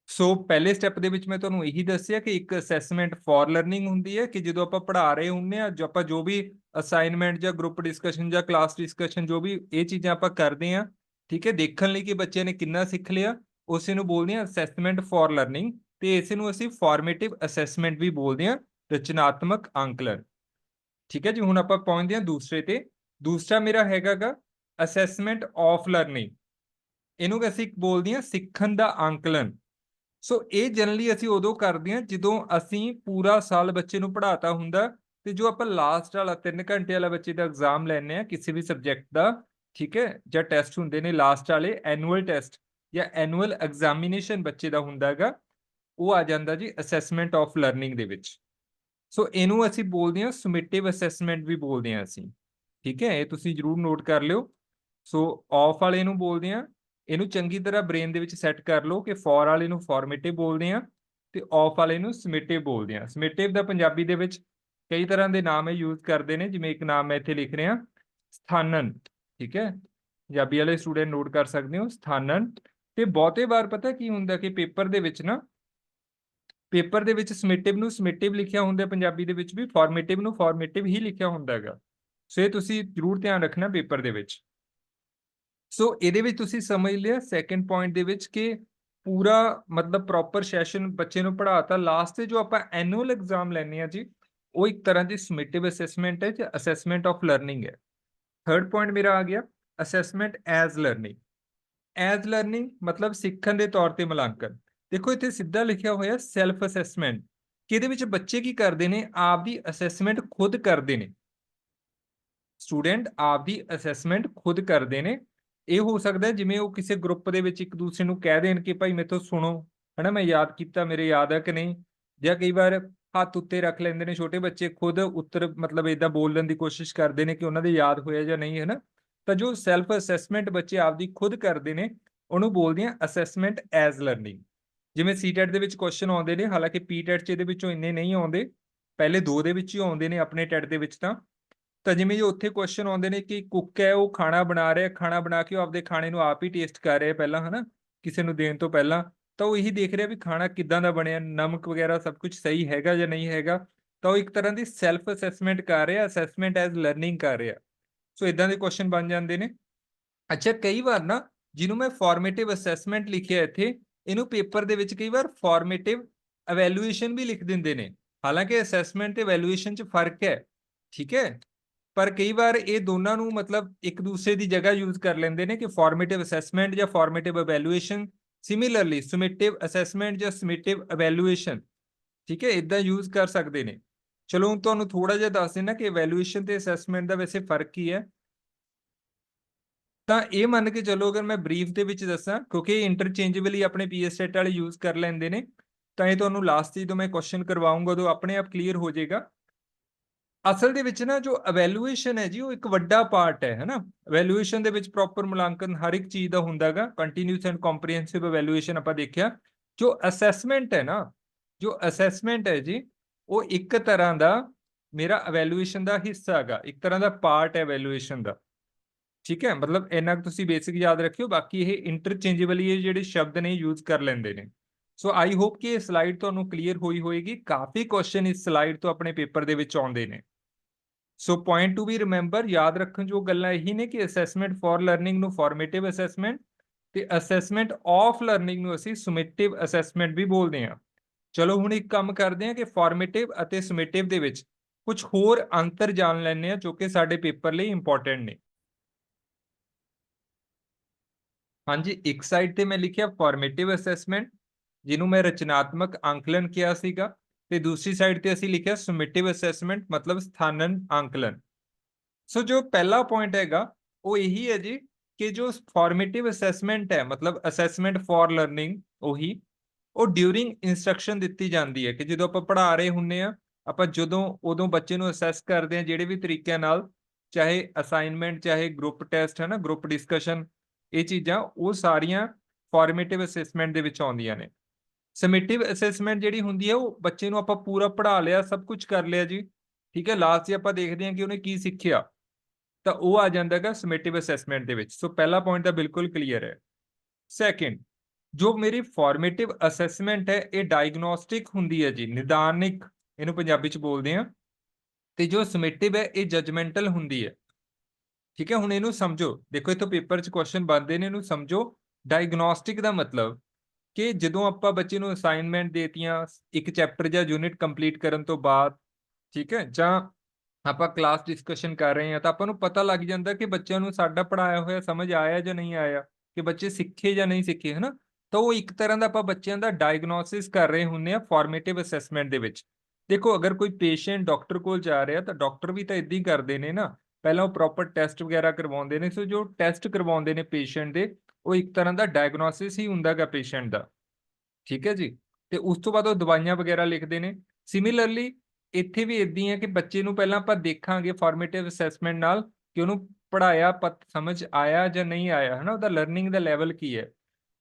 ਸੋ ਪਹਿਲੇ ਸਟੈਪ ਦੇ ਵਿੱਚ ਮੈਂ ਤੁਹਾਨੂੰ ਇਹੀ ਦੱਸਿਆ ਕਿ ਇੱਕ ਅਸੈਸਮੈਂਟ ਫॉर ਲਰਨਿੰਗ ਹੁੰਦੀ ਹੈ ਕਿ ਜਦੋਂ ਆਪਾਂ ਪੜ੍ਹਾ ਰਹੇ ਹੁੰਨੇ ਆ ਜੋ ਆਪਾਂ ਜੋ ਵੀ ਅਸਾਈਨਮੈਂਟ ਜਾਂ ਗਰੁੱਪ ਡਿਸਕਸ਼ਨ ਜਾਂ ਕਲਾਸ ਡਿਸਕਸ਼ਨ ਜੋ ਵੀ ਇਹ ਚੀਜ਼ਾਂ ਆਪਾਂ ਕਰਦੇ ਆ ਠੀਕ ਹੈ, ਦੇਖਣ ਲਈ ਕਿ ਬੱਚੇ ਨੇ ਕਿੰਨਾ ਸਿੱਖ ਲਿਆ, ਉਸੇ ਨੂੰ ਬੋਲਦੇ ਆ ਅਸੈਸਮੈਂਟ ਫॉर ਲਰਨਿੰਗ ਤੇ ਇਸੇ ਨੂੰ ਅਸੀਂ ਫਾਰਮੇਟਿਵ ਅਸੈਸਮੈਂਟ ਵੀ ਬੋਲਦੇ ਆ ਰਚਨਾਤਮਕ ਅੰਕਲਨ। ਠੀਕ ਹੈ ਜੀ, ਹੁਣ ਆਪਾਂ ਪਹੁੰਚਦੇ ਆ ਦੂਸਰੇ ਤੇ। ਦੂਸਰਾ ਮੇਰਾ ਹੈਗਾਗਾ ਅਸੈਸਮੈਂਟ ਆਫ ਲਰਨਿੰਗ ਇਹਨੂੰ ਅਸੀਂ ਬੋਲਦੇ ਆ ਸਿੱਖਣ ਦਾ ਅੰਕਲਨ। ਸੋ ਇਹ ਜਨਰਲੀ ਅਸੀਂ ਉਦੋਂ ਕਰਦੇ ਹਾਂ ਜਦੋਂ ਅਸੀਂ ਪੂਰਾ ਸਾਲ ਬੱਚੇ ਨੂੰ ਪੜ੍ਹਾਤਾ ਹੁੰਦਾ ਤੇ ਜੋ ਆਪਾਂ ਲਾਸਟ ਵਾਲਾ 3 ਘੰਟੇ ਵਾਲਾ ਬੱਚੇ ਦਾ ਐਗਜ਼ਾਮ ਲੈਣੇ ਆ ਕਿਸੇ ਵੀ ਸਬਜੈਕਟ ਦਾ, ਠੀਕ ਹੈ, ਜਾਂ ਟੈਸਟ ਹੁੰਦੇ ਨੇ ਲਾਸਟ ਵਾਲੇ ਐਨੂਅਲ ਟੈਸਟ ਜਾਂ ਐਨੂਅਲ ਐਗਜ਼ਾਮੀਨੇਸ਼ਨ ਬੱਚੇ ਦਾ ਹੁੰਦਾਗਾ ਉਹ ਆ ਜਾਂਦਾ ਜੀ ਅਸੈਸਮੈਂਟ ਆਫ ਲਰਨਿੰਗ ਦੇ ਵਿੱਚ। ਸੋ ਇਹਨੂੰ ਅਸੀਂ ਬੋਲਦੇ ਹਾਂ ਸਮਿਟਿਵ ਅਸੈਸਮੈਂਟ ਵੀ ਬੋਲਦੇ ਹਾਂ ਅਸੀਂ, ਠੀਕ ਹੈ, ਇਹ ਤੁਸੀਂ ਜਰੂਰ ਨੋਟ ਕਰ ਲਿਓ। ਸੋ ਆਫ ਵਾਲੇ ਨੂੰ ਬੋਲਦੇ ਹਾਂ ਇਹਨੂੰ ਚੰਗੀ ਤਰ੍ਹਾਂ ਬ੍ਰੇਨ ਦੇ ਵਿੱਚ ਸੈੱਟ ਕਰ ਲਓ ਕਿ ਫੋਰ ਵਾਲੇ ਨੂੰ ਫਾਰਮੇਟਿਵ ਬੋਲਦੇ ਆ ਤੇ ਆਫ ਵਾਲੇ ਨੂੰ ਸਮੇਟਿਵ ਬੋਲਦੇ ਆ ਸਮੇਟਿਵ ਦਾ ਪੰਜਾਬੀ ਦੇ ਵਿੱਚ ਕਈ ਤਰ੍ਹਾਂ ਦੇ ਨਾਮ ਇਹ ਯੂਜ਼ ਕਰਦੇ ਨੇ, ਜਿਵੇਂ ਇੱਕ ਨਾਮ ਮੈਂ ਇੱਥੇ ਲਿਖ ਰਿਹਾ, ਸਥਾਨਨ, ਠੀਕ ਹੈ? ਪੰਜਾਬੀ ਵਾਲੇ ਸਟੂਡੈਂਟ ਨੋਟ ਕਰ ਸਕਦੇ ਹੋ, ਸਥਾਨਨ। ਤੇ ਬਹੁਤੇ ਵਾਰ ਪਤਾ ਕੀ ਹੁੰਦਾ ਕਿ ਪੇਪਰ ਦੇ ਵਿੱਚ ਨਾ, ਪੇਪਰ ਦੇ ਵਿੱਚ ਸਮੇਟਿਵ ਨੂੰ ਸਮੇਟਿਵ ਲਿਖਿਆ ਹੁੰਦਾ ਪੰਜਾਬੀ ਦੇ ਵਿੱਚ ਵੀ ਫਾਰਮੇਟਿਵ ਨੂੰ ਫਾਰਮੇਟਿਵ ਹੀ ਲਿਖਿਆ ਹੁੰਦਾ ਹੈਗਾ। ਸੋ ਇਹ ਤੁਸੀਂ ਜ਼ਰੂਰ ਧਿਆਨ ਰੱਖਣਾ ਪੇਪਰ ਦੇ ਵਿੱਚ। ਸੋ ਇਹਦੇ ਵਿੱਚ ਤੁਸੀਂ ਸਮਝ ਲਿਆ ਸੈਕੰਡ ਪੁਆਇੰਟ ਦੇ ਵਿੱਚ ਕਿ ਪੂਰਾ ਮਤਲਬ ਪ੍ਰੋਪਰ ਸੈਸ਼ਨ ਬੱਚੇ ਨੂੰ ਪੜਾਤਾ ਲਾਸਟ ਤੇ ਜੋ ਆਪਾਂ ਐਨੂਅਲ ਐਗਜ਼ਾਮ ਲੈਣੇ ਆ ਜੀ, ਉਹ ਇੱਕ ਤਰ੍ਹਾਂ ਦੀ ਸਮਿਟਿਵ ਅਸੈਸਮੈਂਟ ਹੈ, ਜਾਂ ਅਸੈਸਮੈਂਟ ਆਫ ਲਰਨਿੰਗ ਹੈ। ਥਰਡ ਪੁਆਇੰਟ ਮੇਰਾ ਆ ਗਿਆ assessment as learning as learning ਮਤਲਬ ਸਿੱਖਣ ਦੇ ਤੌਰ ਤੇ ਮੁਲਾਂਕਣ। ਦੇਖੋ, ਇੱਥੇ ਸਿੱਧਾ ਲਿਖਿਆ ਹੋਇਆ ਸੈਲਫ ਅਸੈਸਮੈਂਟ ਕਿ ਇਹਦੇ ਵਿੱਚ ਬੱਚੇ ਕੀ ਕਰਦੇ ਨੇ? ਆਪ ਦੀ ਅਸੈਸਮੈਂਟ ਖੁਦ ਕਰਦੇ ਨੇ। ਸਟੂਡੈਂਟ ਆਪ ਦੀ ਅਸੈਸਮੈਂਟ ਖੁਦ ਕਰਦੇ ਨੇ। ਇਹ ਹੋ ਸਕਦਾ ਜਿਵੇਂ ਉਹ ਕਿਸੇ ਗਰੁੱਪ ਦੇ ਵਿੱਚ ਇੱਕ ਦੂਸਰੇ ਨੂੰ ਕਹਿ ਦੇਣ ਕਿ ਭਾਈ ਮੇਥੋਂ ਸੁਣੋ, ਹਨਾ ਮੈਂ ਯਾਦ ਕੀਤਾ, ਮੇਰੇ ਯਾਦ ਹੈ ਕਿ ਨਹੀਂ? ਜਾਂ ਕਈ ਵਾਰ ਹੱਥ ਉੱਤੇ ਰੱਖ ਲੈਂਦੇ ਨੇ ਛੋਟੇ ਬੱਚੇ, ਖੁਦ ਉੱਤਰ ਮਤਲਬ ਇਦਾਂ ਬੋਲਣ ਦੀ ਕੋਸ਼ਿਸ਼ ਕਰਦੇ ਨੇ ਕਿ ਉਹਨਾਂ ਦੇ ਯਾਦ ਹੋਇਆ ਜਾਂ ਨਹੀਂ, ਹਨਾ? ਤਾਂ ਜੋ ਸੈਲਫ ਅਸੈਸਮੈਂਟ ਬੱਚੇ ਆਪਦੀ ਖੁਦ ਕਰਦੇ ਨੇ, ਉਹਨੂੰ ਬੋਲਦੇ ਆ ਅਸੈਸਮੈਂਟ ਐਜ਼ ਲਰਨਿੰਗ ਜਿਵੇਂ ਸੀਟੈਟ ਦੇ ਵਿੱਚ ਕੁਐਸਚਨ ਆਉਂਦੇ ਨੇ, ਹਾਲਾਂਕਿ ਪੀਟੈਟ ਚ ਇਹਦੇ ਵਿੱਚੋਂ ਇੰਨੇ ਨਹੀਂ ਆਉਂਦੇ, ਪਹਿਲੇ ਦੋ ਦੇ ਵਿੱਚ ਹੀ ਆਉਂਦੇ ਨੇ ਆਪਣੇ ਟੈਟ ਦੇ ਵਿੱਚ ਤਾਂ। ਤਾਂ ਜਿਵੇਂ ਜੋ ਉੱਥੇ ਕੁਐਸਚਨ ਆਉਂਦੇ ਨੇ ਕਿ ਕੁੱਕ ਹੈ, ਉਹ ਖਾਣਾ ਬਣਾ ਰਿਹਾ, ਖਾਣਾ ਬਣਾ ਕੇ ਉਹ ਆਪਦੇ ਖਾਣੇ ਨੂੰ ਆਪ ਹੀ ਟੇਸਟ ਕਰ ਰਿਹਾ ਪਹਿਲਾਂ, ਹਨਾ? ਕਿਸੇ ਨੂੰ ਦੇਣ ਤੋਂ ਪਹਿਲਾਂ, ਤਾਂ ਉਹ ਇਹੀ ਦੇਖ ਰਿਹਾ ਵੀ ਖਾਣਾ ਕਿੱਦਾਂ ਦਾ ਬਣਿਆ, ਨਮਕ ਵਗੈਰਾ ਸਭ ਕੁਝ ਸਹੀ ਹੈਗਾ ਜਾਂ ਨਹੀਂ ਹੈਗਾ? ਤਾਂ ਉਹ ਇੱਕ ਤਰ੍ਹਾਂ ਦੀ ਸੈਲਫ ਅਸੈਸਮੈਂਟ ਕਰ ਰਿਹਾ ਅਸੈਸਮੈਂਟ ਐਜ਼ ਲਰਨਿੰਗ ਕਰ ਰਿਹਾ। ਸੋ ਇਦਾਂ ਦੇ ਕੁਐਸਚਨ ਬਣ ਜਾਂਦੇ ਨੇ। ਅੱਛਾ, ਕਈ ਵਾਰ ਨਾ ਜਿਹਨੂੰ ਮੈਂ ਫਾਰਮੇਟਿਵ ਅਸੈਸਮੈਂਟ ਲਿਖਿਆ ਇੱਥੇ, ਇਹਨੂੰ ਪੇਪਰ ਦੇ ਵਿੱਚ ਕਈ ਵਾਰ ਫਾਰਮੇਟਿਵ ਇਵੈਲੂਏਸ਼ਨ ਵੀ ਲਿਖ ਦਿੰਦੇ ਨੇ। ਹਾਲਾਂਕਿ ਅਸੈਸਮੈਂਟ ਤੇ ਇਵੈਲੂਏਸ਼ਨ 'ਚ ਫ਼ਰਕ ਹੈ, ਠੀਕ ਹੈ? ਪਰ ਕਈ ਵਾਰ ਇਹ ਦੋਨਾਂ ਨੂੰ ਮਤਲਬ ਇੱਕ ਦੂਸਰੇ ਦੀ ਜਗ੍ਹਾ ਯੂਜ਼ ਕਰ ਲੈਂਦੇ ਨੇ ਕਿ ਫਾਰਮੇਟਿਵ ਅਸੈਸਮੈਂਟ ਜਾਂ formative evaluation similarly summative assessment ਜਾਂ ਸਮਿਟਿਵ ਇਵੈਲੂਏਸ਼ਨ ਠੀਕ ਹੈ ਇਦਾਂ ਯੂਜ਼ ਕਰ ਸਕਦੇ ਨੇ। ਚਲੋ ਹੁਣ ਤੁਹਾਨੂੰ ਥੋੜਾ ਜਿਹਾ ਦੱਸ ਦੇਣਾ ਕਿ ਇਵੈਲੂਏਸ਼ਨ ਤੇ ਅਸੈਸਮੈਂਟ ਦਾ ਵੈਸੇ ਫ਼ਰਕ ਕੀ ਹੈ। ਤਾਂ ਇਹ ਮੰਨ ਕੇ ਚੱਲੋ ਅਗਰ ਮੈਂ ਬਰੀਫ ਦੇ ਵਿੱਚ ਦੱਸਾਂ, ਕਿਉਂਕਿ ਇਹ ਇੰਟਰਚੇਂਜੇਬਲੀ ਆਪਣੇ ਪੀਐਸਟੇਟ ਵਾਲੇ ਯੂਜ਼ ਕਰ ਲੈਂਦੇ ਨੇ, ਤਾਂ ਇਹ ਤੁਹਾਨੂੰ ਲਾਸਟ ਜਦੋਂ ਮੈਂ ਕੁਐਸਚਨ ਕਰਵਾਉਂਗਾ ਉਦੋਂ ਆਪਣੇ ਆਪ ਕਲੀਅਰ ਹੋ ਜਾਏਗਾ। ਅਸਲ ਦੇ ਵਿੱਚ ਨਾ ਜੋ ਇਵੈਲੂਏਸ਼ਨ ਹੈ ਜੀ, ਉਹ ਇੱਕ ਵੱਡਾ ਪਾਰਟ ਹੈ, ਹੈਨਾ? ਇਵੈਲੂਏਸ਼ਨ ਦੇ ਵਿੱਚ ਪ੍ਰੋਪਰ ਮੁਲਾਂਕਣ ਹਰ ਇੱਕ ਚੀਜ਼ ਦਾ ਹੁੰਦਾਗਾ ਕੰਟੀਨਿਊਸ ਐਂਡ ਕੰਪਰੀਹੈਂਸਿਵ ਇਵੈਲੂਏਸ਼ਨ ਆਪਾਂ ਦੇਖਿਆ। ਜੋ ਅਸੈਸਮੈਂਟ ਹੈ ਨਾ, ਜੋ ਅਸੈਸਮੈਂਟ ਹੈ ਜੀ, ਉਹ ਇੱਕ ਤਰ੍ਹਾਂ ਦਾ ਮੇਰਾ ਇਵੈਲੂਏਸ਼ਨ ਦਾ ਹਿੱਸਾ ਹੈਗਾ। ਇੱਕ ਤਰ੍ਹਾਂ ਦਾ ਪਾਰਟ ਹੈ ਇਵੈਲੂਏਸ਼ਨ ਦਾ। ਠੀਕ ਹੈ? ਮਤਲਬ ਇੰਨਾ ਕੁ ਤੁਸੀਂ ਬੇਸਿਕ ਯਾਦ ਰੱਖਿਓ। ਬਾਕੀ ਇਹ ਇੰਟਰਚੇਂਜੇਬਲੀ ਇਹ ਜਿਹੜੇ ਸ਼ਬਦ ਨੇ ਯੂਜ਼ ਕਰ ਲੈਂਦੇ ਨੇ। ਸੋ ਆਈ ਹੋਪ ਕਿ ਇਹ ਸਲਾਈਡ ਤੁਹਾਨੂੰ ਕਲੀਅਰ ਹੋਈ ਹੋਏਗੀ। ਕਾਫੀ ਕੁਐਸਚਨ ਇਸ ਸਲਾਈਡ ਤੋਂ ਆਪਣੇ ਪੇਪਰ ਦੇ ਵਿੱਚ ਆਉਂਦੇ ਨੇ। So point to we remember ਯਾਦ ਰੱਖਣ ਜੋ ਗੱਲਾਂ ਇਹੀ ਨੇ ਕਿ ਅਸੈਸਮੈਂਟ ਫॉर ਲਰਨਿੰਗ ਨੂੰ ਫਾਰਮੇਟਿਵ ਅਸੈਸਮੈਂਟ ਤੇ ਅਸੈਸਮੈਂਟ ਆਫ ਲਰਨਿੰਗ ਨੂੰ ਅਸੀਂ ਸੁਮੇਟਿਵ ਅਸੈਸਮੈਂਟ ਵੀ ਬੋਲਦੇ ਹਾਂ। ਚਲੋ, ਹੁਣ ਇੱਕ ਕੰਮ ਕਰਦੇ ਹਾਂ ਕਿ ਫਾਰਮੇਟਿਵ ਅਤੇ ਸੁਮੇਟਿਵ ਦੇ ਵਿੱਚ ਕੁਝ ਹੋਰ ਅੰਤਰ ਜਾਣ ਲੈਣੇ ਆ ਜੋ ਕਿ ਸਾਡੇ ਪੇਪਰ ਲਈ ਇੰਪੋਰਟੈਂਟ ਨੇ। ਹਾਂਜੀ, ਇੱਕ ਸਾਈਡ ਤੇ ਮੈਂ ਲਿਖਿਆ ਫਾਰਮੇਟਿਵ ਅਸੈਸਮੈਂਟ ਜਿਹਨੂੰ ਮੈਂ ਰਚਨਾਤਮਕ ਅੰਕਲਨ ਕਿਹਾ ਸੀਗਾ। ਤੇ ਦੂਸਰੀ ਸਾਈਡ ਤੇ ਅਸੀਂ ਲਿਖਿਆ ਸਮਿਟਿਵ ਅਸੈਸਮੈਂਟ ਮਤਲਬ ਸਥਾਨਨ ਅੰਕਲਨ। ਸੋ ਜੋ ਪਹਿਲਾ ਪੁਆਇੰਟ ਹੈਗਾ, ਉਹ ਇਹੀ ਹੈ ਜੀ ਕਿ ਜੋ ਫਾਰਮੇਟਿਵ ਅਸੈਸਮੈਂਟ ਹੈ, ਮਤਲਬ ਅਸੈਸਮੈਂਟ ਫॉर ਲਰਨਿੰਗ ਉਹੀ, ਉਹ ਡਿਊਰਿੰਗ ਇਨਸਟਰਕਸ਼ਨ ਦਿੱਤੀ ਜਾਂਦੀ ਹੈ ਕਿ ਜਦੋਂ ਆਪਾਂ ਪੜ੍ਹਾ ਰਹੇ ਹੁੰਨੇ ਆ ਆਪਾਂ ਜਦੋਂ, ਉਦੋਂ ਬੱਚੇ ਨੂੰ ਅਸੈਸ ਕਰਦੇ ਆ ਜਿਹੜੇ ਵੀ ਤਰੀਕਿਆਂ ਨਾਲ, ਚਾਹੇ ਅਸਾਈਨਮੈਂਟ ਚਾਹੇ ਗਰੁੱਪ ਟੈਸਟ ਹੈ ਨਾ ਗਰੁੱਪ ਡਿਸਕਸ਼ਨ ਇਹ ਚੀਜ਼ਾਂ ਉਹ ਸਾਰੀਆਂ ਫਾਰਮੇਟਿਵ ਅਸੈਸਮੈਂਟ ਦੇ ਵਿੱਚ ਆਉਂਦੀਆਂ ਨੇ। ਸਮੇਟਿਵ ਅਸੈਸਮੈਂਟ ਜਿਹੜੀ ਹੁੰਦੀ ਹੈ, ਉਹ ਬੱਚੇ ਨੂੰ ਆਪਾਂ ਪੂਰਾ ਪੜ੍ਹਾ ਲਿਆ, ਸਭ ਕੁਝ ਕਰ ਲਿਆ ਜੀ। ਠੀਕ ਹੈ ਲਾਸਟ 'ਚ ਆਪਾਂ ਦੇਖਦੇ ਹਾਂ ਕਿ ਉਹਨੇ ਕੀ ਸਿੱਖਿਆ, ਤਾਂ ਉਹ ਆ ਜਾਂਦਾ ਹੈਗਾ ਸਮੇਟਿਵ ਅਸੈਸਮੈਂਟ ਦੇ ਵਿੱਚ। ਸੋ ਪਹਿਲਾ ਪੁਆਇੰਟ ਤਾਂ ਬਿਲਕੁਲ ਕਲੀਅਰ ਹੈ। ਸੈਕਿੰਡ ਜੋ ਮੇਰੀ ਫਾਰਮੇਟਿਵ ਅਸੈਸਮੈਂਟ ਹੈ, ਇਹ ਡਾਇਗਨੋਸਟਿਕ ਹੁੰਦੀ ਹੈ ਜੀ, ਨਿਦਾਨਿਕ, ਇਹਨੂੰ ਪੰਜਾਬੀ 'ਚ ਬੋਲਦੇ ਆ ਤੇ ਜੋ ਸਮੇਟਿਵ ਹੈ, ਇਹ ਜਜਮੈਂਟਲ ਹੁੰਦੀ ਹੈ। ਠੀਕ ਹੈ, ਹੁਣ ਇਹਨੂੰ ਸਮਝੋ। ਦੇਖੋ, ਇਥੋਂ ਪੇਪਰ 'ਚ ਕੁਐਸਚਨ ਬਣਦੇ ਨੇ, ਇਹਨੂੰ ਸਮਝੋ। ਡਾਇਗਨੋਸਟਿਕ ਦਾ ਮਤਲਬ ਕਿ ਜਦੋਂ ਆਪਾਂ ਬੱਚੇ ਨੂੰ ਅਸਾਈਨਮੈਂਟ ਦੇਤੀਆਂ, ਇੱਕ ਚੈਪਟਰ ਜਾਂ ਯੂਨਿਟ ਕੰਪਲੀਟ ਕਰਨ ਤੋਂ ਬਾਅਦ, ਠੀਕ ਹੈ, ਜਾਂ ਆਪਾਂ ਕਲਾਸ ਡਿਸਕਸ਼ਨ ਕਰ ਰਹੇ ਹਾਂ, ਤਾਂ ਆਪਾਂ ਨੂੰ ਪਤਾ ਲੱਗ ਜਾਂਦਾ ਕਿ ਬੱਚਿਆਂ ਨੂੰ ਸਾਡਾ ਪੜਾਇਆ ਹੋਇਆ ਸਮਝ ਆਇਆ ਜਾਂ ਨਹੀਂ ਆਇਆ, ਕਿ ਬੱਚੇ ਸਿੱਖੇ ਜਾਂ ਨਹੀਂ ਸਿੱਖੇ, ਹਨਾ? ਤਾਂ ਉਹ ਇੱਕ ਤਰ੍ਹਾਂ ਦਾ ਆਪਾਂ ਬੱਚਿਆਂ ਦਾ ਡਾਇਗਨੋਸਿਸ ਕਰ ਰਹੇ ਹੁੰਨੇ ਆ ਫਾਰਮੇਟਿਵ ਅਸੈਸਮੈਂਟ ਦੇ ਵਿੱਚ। ਦੇਖੋ, ਅਗਰ ਕੋਈ ਪੇਸ਼ੈਂਟ ਡਾਕਟਰ ਕੋਲ ਜਾ ਰਿਹਾ, ਤਾਂ ਡਾਕਟਰ ਵੀ ਤਾਂ ਇਦਾਂ ਹੀ ਕਰਦੇ ਨੇ ਨਾ। ਪਹਿਲਾਂ ਉਹ ਪ੍ਰੋਪਰ ਟੈਸਟ ਵਗੈਰਾ ਕਰਵਾਉਂਦੇ ਨੇ, ਸੋ ਜੋ ਟੈਸਟ ਕਰਵਾਉਂਦੇ ਨੇ ਪੇਸ਼ੈਂਟ ਦੇ ਉਹ ਇੱਕ ਤਰ੍ਹਾਂ ਦਾ ਡਾਇਗਨੋਸਿਸ ਹੀ ਹੁੰਦਾਗਾ ਪੇਸ਼ੈਂਟ ਦਾ। ਠੀਕ ਹੈ ਜੀ? ਤੇ ਉਸ ਤੋਂ ਬਾਅਦ ਉਹ ਦਵਾਈਆਂ ਵਗੈਰਾ ਲਿਖਦੇ ਨੇ। ਸਿਮਿਲਰਲੀ ਇੱਥੇ ਵੀ ਇਦਾਂ ਹੀ ਹੈ ਕਿ ਬੱਚੇ ਨੂੰ ਪਹਿਲਾਂ ਆਪਾਂ ਦੇਖਾਂਗੇ ਫਾਰਮੇਟਿਵ ਅਸੈਸਮੈਂਟ ਨਾਲ ਕਿ ਉਹਨੂੰ ਪੜਾਇਆ ਪਤ ਸਮਝ ਆਇਆ ਜਾਂ ਨਹੀਂ ਆਇਆ, ਹਨਾ? ਉਹਦਾ ਲਰਨਿੰਗ ਦਾ ਲੈਵਲ ਕੀ ਹੈ?